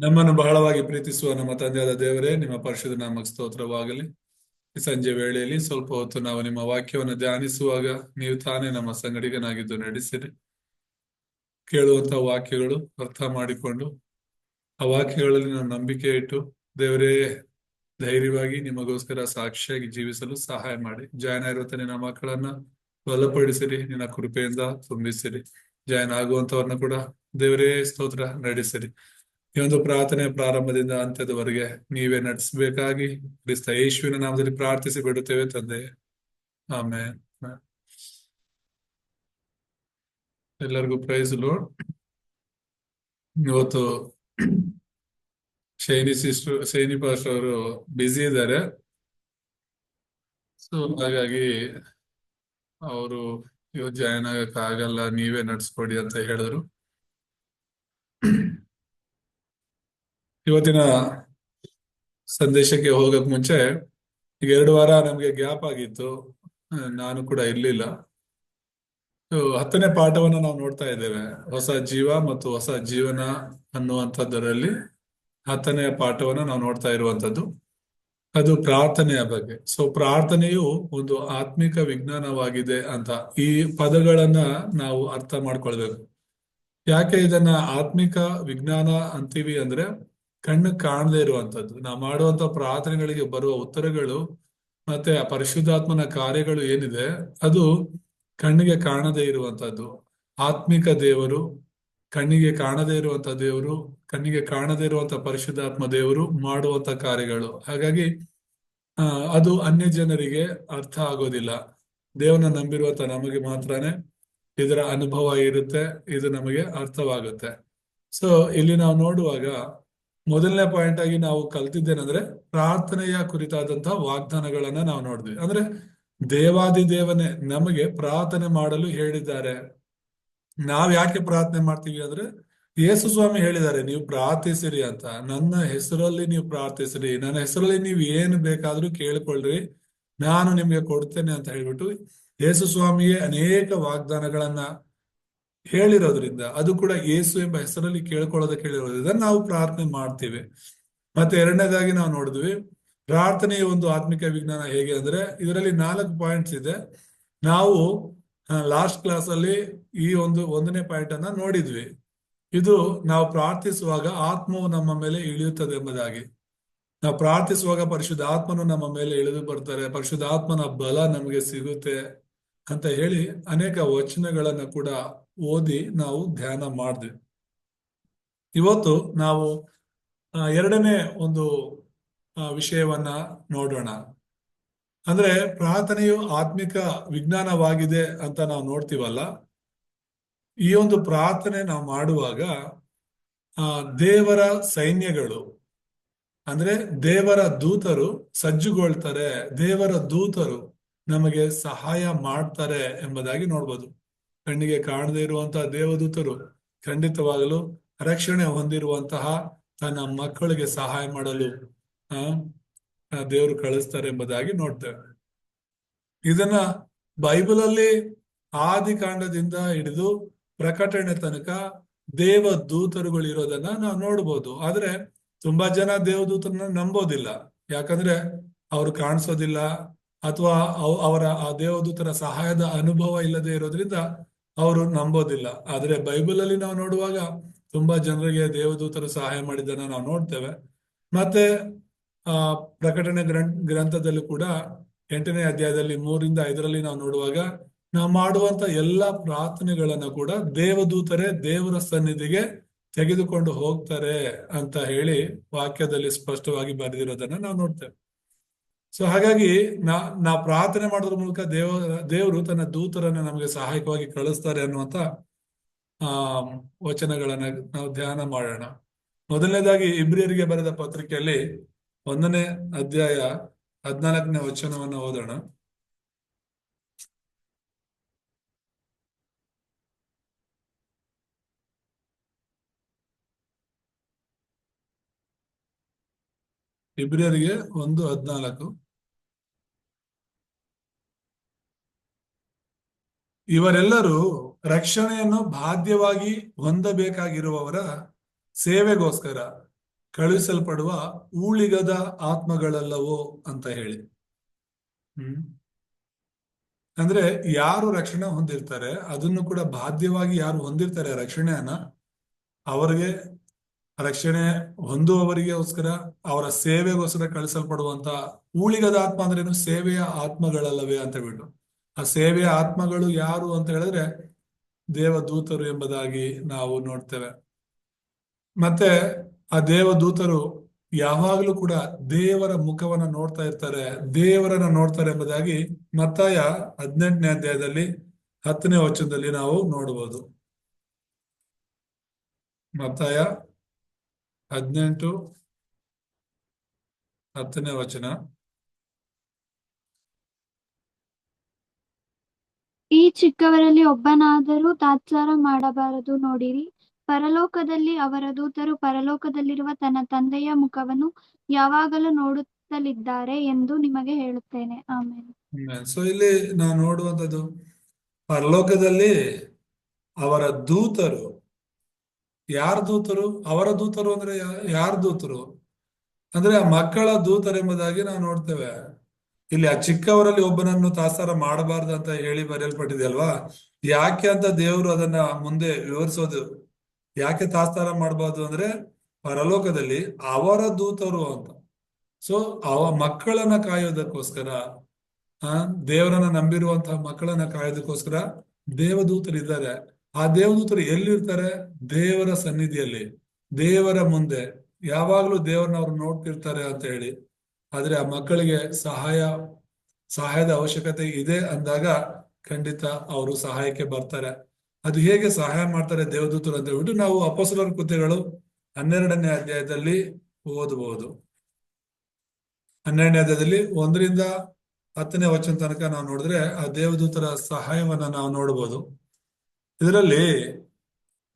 ನಮ್ಮನ್ನು ಬಹಳವಾಗಿ ಪ್ರೀತಿಸುವ ನಮ್ಮ ತಂದೆಯಾದ ದೇವರೇ, ನಿಮ್ಮ ಪರಿಶುದ್ಧ ನಾಮಕ ಸ್ತೋತ್ರವಾಗಲಿ. ಈ ಸಂಜೆ ವೇಳೆಯಲ್ಲಿ ಸ್ವಲ್ಪ ಹೊತ್ತು ನಾವು ನಿಮ್ಮ ವಾಕ್ಯವನ್ನು ಧ್ಯಾನಿಸುವಾಗ ನೀವು ತಾನೇ ನಮ್ಮ ಸಂಗಡಿಗನಾಗಿದ್ದು ನಡೆಸಿರಿ. ಕೇಳುವಂತ ವಾಕ್ಯಗಳು ಅರ್ಥ ಮಾಡಿಕೊಂಡು ಆ ವಾಕ್ಯಗಳಲ್ಲಿ ನಾವು ನಂಬಿಕೆ ಇಟ್ಟು, ದೇವರೇ, ಧೈರ್ಯವಾಗಿ ನಿಮಗೋಸ್ಕರ ಸಾಕ್ಷಿಯಾಗಿ ಜೀವಿಸಲು ಸಹಾಯ ಮಾಡಿ. ಜಾಯನ ಆಗಿರುವಂತ ನಿನ್ನ ಮಕ್ಕಳನ್ನ ಬಲಪಡಿಸಿರಿ, ನಿನ್ನ ಕೃಪೆಯಿಂದ ತುಂಬಿಸಿರಿ. ಜಾಯನ ಆಗುವಂತವ್ರನ್ನ ಕೂಡ ದೇವರೇ ಸ್ತೋತ್ರ ನಡೆಸಿರಿ. ಈ ಒಂದು ಪ್ರಾರ್ಥನೆ ಪ್ರಾರಂಭದಿಂದ ಅಂತ್ಯದವರೆಗೆ ನೀವೇ ನಡೆಸಬೇಕಾಗಿ ಕ್ರಿಸ್ತ ಯೇಸುವಿನ ನಾಮದಲ್ಲಿ ಪ್ರಾರ್ಥಿಸಿ ಬಿಡುತ್ತೇವೆ ತಂದೆ. ಆಮೇಲೆ ಎಲ್ಲರಿಗೂ ಪ್ರೈಸ್ ಲೋಡ್ ಇವತ್ತು ಶೈನಿ ಸಿಸ್ಟರ್ ಶೈನಿ ಪಾಸ್ಟರ್ ಅವರು ಬ್ಯುಸಿ ಇದ್ದಾರೆ. ಸೊ ಹಾಗಾಗಿ ಅವರು ಇವತ್ತು ಜಾಯಿನ್ ಆಗಕ್ ಆಗಲ್ಲ ನೀವೇ ನಡ್ಸ್ಕೊಡಿ ಅಂತ ಹೇಳಿದ್ರು. ಇವತ್ತಿನ ಸಂದೇಶಕ್ಕೆ ಹೋಗಕ್ ಮುಂಚೆ ಈಗ ಎರಡು ವಾರ ನಮ್ಗೆ ಗ್ಯಾಪ್ ಆಗಿತ್ತು. ನಾನು ಕೂಡ ಇರ್ಲಿಲ್ಲ. ಹತ್ತನೇ ಪಾಠವನ್ನು ನಾವು ನೋಡ್ತಾ ಇದ್ದೇವೆ. ಹೊಸ ಜೀವ ಮತ್ತು ಹೊಸ ಜೀವನ ಅನ್ನುವಂಥದ್ದರಲ್ಲಿ ಹತ್ತನೇ ಪಾಠವನ್ನು ನಾವು ನೋಡ್ತಾ ಇರುವಂತದ್ದು ಅದು ಪ್ರಾರ್ಥನೆಯ ಬಗ್ಗೆ. ಸೊ ಪ್ರಾರ್ಥನೆಯು ಒಂದು ಆತ್ಮಿಕ ವಿಜ್ಞಾನವಾಗಿದೆ ಅಂತ ಈ ಪದಗಳನ್ನ ನಾವು ಅರ್ಥ ಮಾಡ್ಕೊಳ್ಬೇಕು. ಯಾಕೆ ಇದನ್ನ ಆತ್ಮಿಕ ವಿಜ್ಞಾನ ಅಂತೀವಿ ಅಂದ್ರೆ ಕಣ್ಣು ಕಾಣದೇ ಇರುವಂತದ್ದು ನಾವು ಮಾಡುವಂತ ಪ್ರಾರ್ಥನೆಗಳಿಗೆ ಬರುವ ಉತ್ತರಗಳು ಮತ್ತೆ ಆ ಪರಿಶುದ್ಧಾತ್ಮನ ಕಾರ್ಯಗಳು ಏನಿದೆ, ಅದು ಕಣ್ಣಿಗೆ ಕಾಣದೇ ಇರುವಂತದ್ದು ಆತ್ಮಿಕ ದೇವರು ಕಣ್ಣಿಗೆ ಕಾಣದೇ ಇರುವಂತ ದೇವರು, ಕಣ್ಣಿಗೆ ಕಾಣದೇ ಇರುವಂತ ಪರಿಶುದ್ಧಾತ್ಮ ದೇವರು ಮಾಡುವಂತ ಕಾರ್ಯಗಳು. ಹಾಗಾಗಿ ಅದು ಅನ್ಯ ಜನರಿಗೆ ಅರ್ಥ ಆಗೋದಿಲ್ಲ. ದೇವನ ನಂಬಿರುವಂತ ನಮಗೆ ಮಾತ್ರನೇ ಇದರ ಅನುಭವ ಇರುತ್ತೆ, ಇದು ನಮಗೆ ಅರ್ಥವಾಗುತ್ತೆ. ಸೊ ಇಲ್ಲಿ ನಾವು ನೋಡುವಾಗ ಮೊದಲನೇ ಪಾಯಿಂಟ್ ಆಗಿ ನಾವು ಕಲ್ತಿದ್ದೇನೆಂದ್ರೆ ಪ್ರಾರ್ಥನೆಯ ಕುರಿತಾದಂತಹ ವಾಗ್ದಾನಗಳನ್ನ ನಾವು ನೋಡಿದ್ವಿ. ಅಂದ್ರೆ ದೇವಾದಿ ದೇವನೇ ನಮಗೆ ಪ್ರಾರ್ಥನೆ ಮಾಡಲು ಹೇಳಿದ್ದಾರೆ. ನಾವ್ ಯಾಕೆ ಪ್ರಾರ್ಥನೆ ಮಾಡ್ತೀವಿ ಅಂದ್ರೆ ಯೇಸು ಸ್ವಾಮಿ ಹೇಳಿದ್ದಾರೆ, ನೀವು ಪ್ರಾರ್ಥಿಸಿರಿ ಅಂತ. ನನ್ನ ಹೆಸರಲ್ಲಿ ನೀವು ಪ್ರಾರ್ಥಿಸಿರಿ. ನನ್ನ ಹೆಸರಲ್ಲಿ ನೀವು ಏನು ಬೇಕಾದ್ರೂ ಕೇಳ್ಕೊಳ್ರಿ. ನಾನು ನಿಮ್ಗೆ ಕೊಡ್ತೇನೆ ಅಂತ ಹೇಳ್ಬಿಟ್ಟು ಯೇಸು ಸ್ವಾಮಿಯೇ ಅನೇಕ ವಾಗ್ದಾನಗಳನ್ನ ಹೇಳಿರೋದ್ರಿಂದ ಅದು ಕೂಡ ಯೇಸು ಎಂಬ ಹೆಸರಲ್ಲಿ ಕೇಳ್ಕೊಳ್ಳೋದಕ್ಕೆ ಹೇಳಿರೋದ್ರಿಂದ ನಾವು ಪ್ರಾರ್ಥನೆ ಮಾಡ್ತೇವೆ. ಮತ್ತೆ ಎರಡನೇದಾಗಿ ನಾವು ನೋಡಿದ್ವಿ, ಪ್ರಾರ್ಥನೆಯ ಒಂದು ಆತ್ಮಿಕ ವಿಜ್ಞಾನ ಹೇಗೆ ಅಂದ್ರೆ ಇದರಲ್ಲಿ ನಾಲ್ಕು ಪಾಯಿಂಟ್ಸ್ ಇದೆ. ನಾವು ಲಾಸ್ಟ್ ಕ್ಲಾಸ್ ಅಲ್ಲಿ ಈ ಒಂದು ಒಂದನೇ ಪಾಯಿಂಟ್ ಅನ್ನ ನೋಡಿದ್ವಿ. ಇದು ನಾವು ಪ್ರಾರ್ಥಿಸುವಾಗ ಆತ್ಮವು ನಮ್ಮ ಮೇಲೆ ಇಳಿಯುತ್ತದೆ ಎಂಬುದಾಗಿ. ನಾವು ಪ್ರಾರ್ಥಿಸುವಾಗ ಪರಿಶುದ್ಧ ಆತ್ಮನು ನಮ್ಮ ಮೇಲೆ ಇಳಿದು ಬರ್ತಾರೆ, ಪರಿಶುದ್ಧ ಆತ್ಮನ ಬಲ ನಮಗೆ ಸಿಗುತ್ತೆ ಅಂತ ಹೇಳಿ ಅನೇಕ ವಚನಗಳನ್ನ ಕೂಡ ಓದಿ ನಾವು ಧ್ಯಾನ ಮಾಡಿದೆ. ಇವತ್ತು ನಾವು ಎರಡನೇ ಒಂದು ವಿಷಯವನ್ನ ನೋಡೋಣ. ಅಂದ್ರೆ ಪ್ರಾರ್ಥನೆಯು ಆತ್ಮಿಕ ವಿಜ್ಞಾನವಾಗಿದೆ ಅಂತ ನಾವು ನೋಡ್ತೀವಲ್ಲ. ಈ ಒಂದು ಪ್ರಾರ್ಥನೆ ನಾವು ಮಾಡುವಾಗ, ಆ, ದೇವರ ಸೈನ್ಯಗಳು, ಅಂದ್ರೆ ದೇವರ ದೂತರು ಸಜ್ಜುಗೊಳ್ತಾರೆ, ದೇವರ ದೂತರು ನಮಗೆ ಸಹಾಯ ಮಾಡ್ತಾರೆ ಎಂಬುದಾಗಿ ನೋಡ್ಬೋದು. ಕಣ್ಣಿಗೆ ಕಾಣದೇ ಇರುವಂತಹ ದೇವದೂತರು ಖಂಡಿತವಾಗಲು ರಕ್ಷಣೆ ಹೊಂದಿರುವಂತಹ ತನ್ನ ಮಕ್ಕಳಿಗೆ ಸಹಾಯ ಮಾಡಲು, ಆ ದೇವರು ಕಳಿಸ್ತಾರೆ ಎಂಬುದಾಗಿ ನೋಡ್ತೇವೆ. ಇದನ್ನ ಬೈಬಲ್ ಅಲ್ಲಿ ಆದಿ ಹಿಡಿದು ಪ್ರಕಟಣೆ ತನಕ ದೇವ ದೂತರುಗಳು ಇರೋದನ್ನ ನಾವು ನೋಡ್ಬೋದು. ಆದ್ರೆ ತುಂಬಾ ಜನ ದೇವದೂತರನ್ನ ನಂಬೋದಿಲ್ಲ. ಯಾಕಂದ್ರೆ ಅವ್ರು ಕಾಣಿಸೋದಿಲ್ಲ ಅಥವಾ ಅವರ ಆ ದೇವದೂತರ ಸಹಾಯದ ಅನುಭವ ಇಲ್ಲದೆ ಇರೋದ್ರಿಂದ ಅವರು ನಂಬೋದಿಲ್ಲ. ಆದ್ರೆ ಬೈಬಲ್ ಅಲ್ಲಿ ನಾವು ನೋಡುವಾಗ ತುಂಬಾ ಜನರಿಗೆ ದೇವದೂತರು ಸಹಾಯ ಮಾಡಿದ್ದನ್ನ ನಾವು ನೋಡ್ತೇವೆ. ಮತ್ತೆ, ಆ, ಪ್ರಕಟಣೆ ಗ್ರಂಥ, ಗ್ರಂಥದಲ್ಲೂ ಕೂಡ ಎಂಟನೇ ಅಧ್ಯಾಯದಲ್ಲಿ ಮೂರಿಂದ ಐದರಲ್ಲಿ ನಾವು ನೋಡುವಾಗ ನಾವು ಮಾಡುವಂತ ಎಲ್ಲಾ ಪ್ರಾರ್ಥನೆಗಳನ್ನ ಕೂಡ ದೇವದೂತರೇ ದೇವರ ಸನ್ನಿಧಿಗೆ ತೆಗೆದುಕೊಂಡು ಹೋಗ್ತಾರೆ ಅಂತ ಹೇಳಿ ವಾಕ್ಯದಲ್ಲಿ ಸ್ಪಷ್ಟವಾಗಿ ಬರೆದಿರೋದನ್ನ ನಾವು ನೋಡ್ತೇವೆ. ಸೊ ಹಾಗಾಗಿ ನಾ ಪ್ರಾರ್ಥನೆ ಮಾಡೋದ್ರ ಮೂಲಕ ದೇವ, ದೇವರು ತನ್ನ ದೂತರನ್ನ ನಮಗೆ ಸಹಾಯಕವಾಗಿ ಕಳಿಸ್ತಾರೆ ಅನ್ನುವಂತ ಆ ವಚನಗಳನ್ನ ನಾವು ಧ್ಯಾನ ಮಾಡೋಣ. ಮೊದಲನೇದಾಗಿ ಇಬ್ರಿಯರಿಗೆ ಬರೆದ ಪತ್ರಿಕೆಯಲ್ಲಿ ಒಂದನೇ ಅಧ್ಯಾಯ ಹದಿನಾಲ್ಕನೇ ವಚನವನ್ನ ಓದೋಣ. ಇಬ್ರಿಯರಿಗೆ ಒಂದು ಹದಿನಾಲ್ಕು. ಇವರೆಲ್ಲರೂ ರಕ್ಷಣೆಯನ್ನು ಬಾಧ್ಯವಾಗಿ ಹೊಂದಬೇಕಾಗಿರುವವರ ಸೇವೆಗೋಸ್ಕರ ಕಳುಹಿಸಲ್ಪಡುವ ಊಳಿಗದ ಆತ್ಮಗಳಲ್ಲವೋ ಅಂತ ಹೇಳಿ. ಹ್ಮ್. ಅಂದ್ರೆ ಯಾರು ರಕ್ಷಣೆ ಹೊಂದಿರ್ತಾರೆ, ಅದನ್ನು ಕೂಡ ಬಾಧ್ಯವಾಗಿ ಯಾರು ಹೊಂದಿರ್ತಾರೆ ರಕ್ಷಣೆಯನ್ನ, ಅವರಿಗೆ ರಕ್ಷಣೆ ಹೊಂದುವವರಿಗೋಸ್ಕರ ಅವರ ಸೇವೆಗೋಸ್ಕರ ಕಳಿಸಲ್ಪಡುವಂತ ಊಳಿಗದ ಆತ್ಮ ಅಂದ್ರೇನು ಸೇವೆಯ ಆತ್ಮಗಳಲ್ಲವೇ ಅಂತ ಹೇಳ್ಬಿಟ್ಟು. ಆ ಸೇವೆಯ ಆತ್ಮಗಳು ಯಾರು ಅಂತ ಹೇಳಿದ್ರೆ ದೇವದೂತರು ಎಂಬುದಾಗಿ ನಾವು ನೋಡ್ತೇವೆ. ಮತ್ತೆ ಆ ದೇವದೂತರು ಯಾವಾಗಲೂ ಕೂಡ ದೇವರ ಮುಖವನ್ನ ನೋಡ್ತಾ ಇರ್ತಾರೆ, ದೇವರನ್ನ ನೋಡ್ತಾರೆ ಎಂಬುದಾಗಿ ಮತ್ತಾಯ ಹದಿನೆಂಟನೇ ಅಧ್ಯಾಯದಲ್ಲಿ ಹತ್ತನೇ ವಚನದಲ್ಲಿ ನಾವು ನೋಡಬಹುದು ಮತ್ತಾಯ ಹದಿನೆಂಟು ಹತ್ತನೇ ವಚನ. ಈ ಚಿಕ್ಕವರಲ್ಲಿ ಒಬ್ಬನಾದರೂ ತಾತ್ಸಾರ ಮಾಡಬಾರದು ನೋಡಿರಿ. ಪರಲೋಕದಲ್ಲಿ ಅವರ ದೂತರು ಪರಲೋಕದಲ್ಲಿರುವ ತನ್ನ ತಂದೆಯ ಮುಖವನ್ನು ಯಾವಾಗಲೂ ನೋಡುತ್ತಲಿದ್ದಾರೆ ಎಂದು ನಿಮಗೆ ಹೇಳುತ್ತೇನೆ. ಆಮೇಲೆ ಸೊ ಇಲ್ಲಿ ನಾವು ನೋಡುವಂತದ್ದು ಪರಲೋಕದಲ್ಲಿ ಅವರ ದೂತರು ಯಾರ ದೂತರು? ಅವರ ದೂತರು ಅಂದ್ರೆ ಯಾರ ದೂತರು? ಅಂದ್ರೆ ಆ ಮಕ್ಕಳ ದೂತರೆಂಬುದಾಗಿ ನಾವು ನೋಡ್ತೇವೆ. ಇಲ್ಲಿ ಆ ಚಿಕ್ಕವರಲ್ಲಿ ಒಬ್ಬನನ್ನು ತಾಸಾರ ಮಾಡಬಾರ್ದು ಅಂತ ಹೇಳಿ ಬರೆಯಲ್ಪಟ್ಟಿದೆ ಅಲ್ವಾ ಯಾಕೆ ಅಂತ ದೇವರು ಅದನ್ನ ಮುಂದೆ ವಿವರಿಸೋದು? ಯಾಕೆ ತಾಸ್ತಾರ ಮಾಡಬಾರ್ದು ಅಂದ್ರೆ ಪರಲೋಕದಲ್ಲಿ ಅವರ ದೂತರು ಅಂತ. ಸೊ ಅವ ಮಕ್ಕಳನ್ನ ಕಾಯೋದಕ್ಕೋಸ್ಕರ ಆ, ದೇವರನ್ನ ನಂಬಿರುವಂತಹ ಮಕ್ಕಳನ್ನ ಕಾಯೋದಕ್ಕೋಸ್ಕರ ದೇವದೂತರಿದ್ದಾರೆ. ಆ ದೇವದೂತರು ಎಲ್ಲಿರ್ತಾರೆ? ದೇವರ ಸನ್ನಿಧಿಯಲ್ಲಿ. ದೇವರ ಮುಂದೆ. ಯಾವಾಗ್ಲೂ ದೇವರನ್ನ ಅವ್ರು ನೋಡ್ತಿರ್ತಾರೆ ಅಂತ ಹೇಳಿ. ಆದ್ರೆ ಆ ಮಕ್ಕಳಿಗೆ ಸಹಾಯ, ಸಹಾಯದ ಅವಶ್ಯಕತೆ ಇದೆ ಅಂದಾಗ ಖಂಡಿತ ಅವರು ಸಹಾಯಕ್ಕೆ ಬರ್ತಾರೆ. ಅದು ಹೇಗೆ ಸಹಾಯ ಮಾಡ್ತಾರೆ ದೇವದೂತರು ಅಂತ ಹೇಳ್ಬಿಟ್ಟು ನಾವು ಅಪಸಲರ ಕೃತ್ಯಗಳು ಹನ್ನೆರಡನೇ ಅಧ್ಯಾಯದಲ್ಲಿ ಓದಬಹುದು. ಹನ್ನೆರಡನೇ ಅಧ್ಯಾಯದಲ್ಲಿ ಒಂದರಿಂದ ಹತ್ತನೇ ವಚನ ತನಕ ನಾವು ನೋಡಿದ್ರೆ ಆ ದೇವದೂತರ ಸಹಾಯವನ್ನ ನಾವು ನೋಡಬಹುದು. ಇದರಲ್ಲಿ,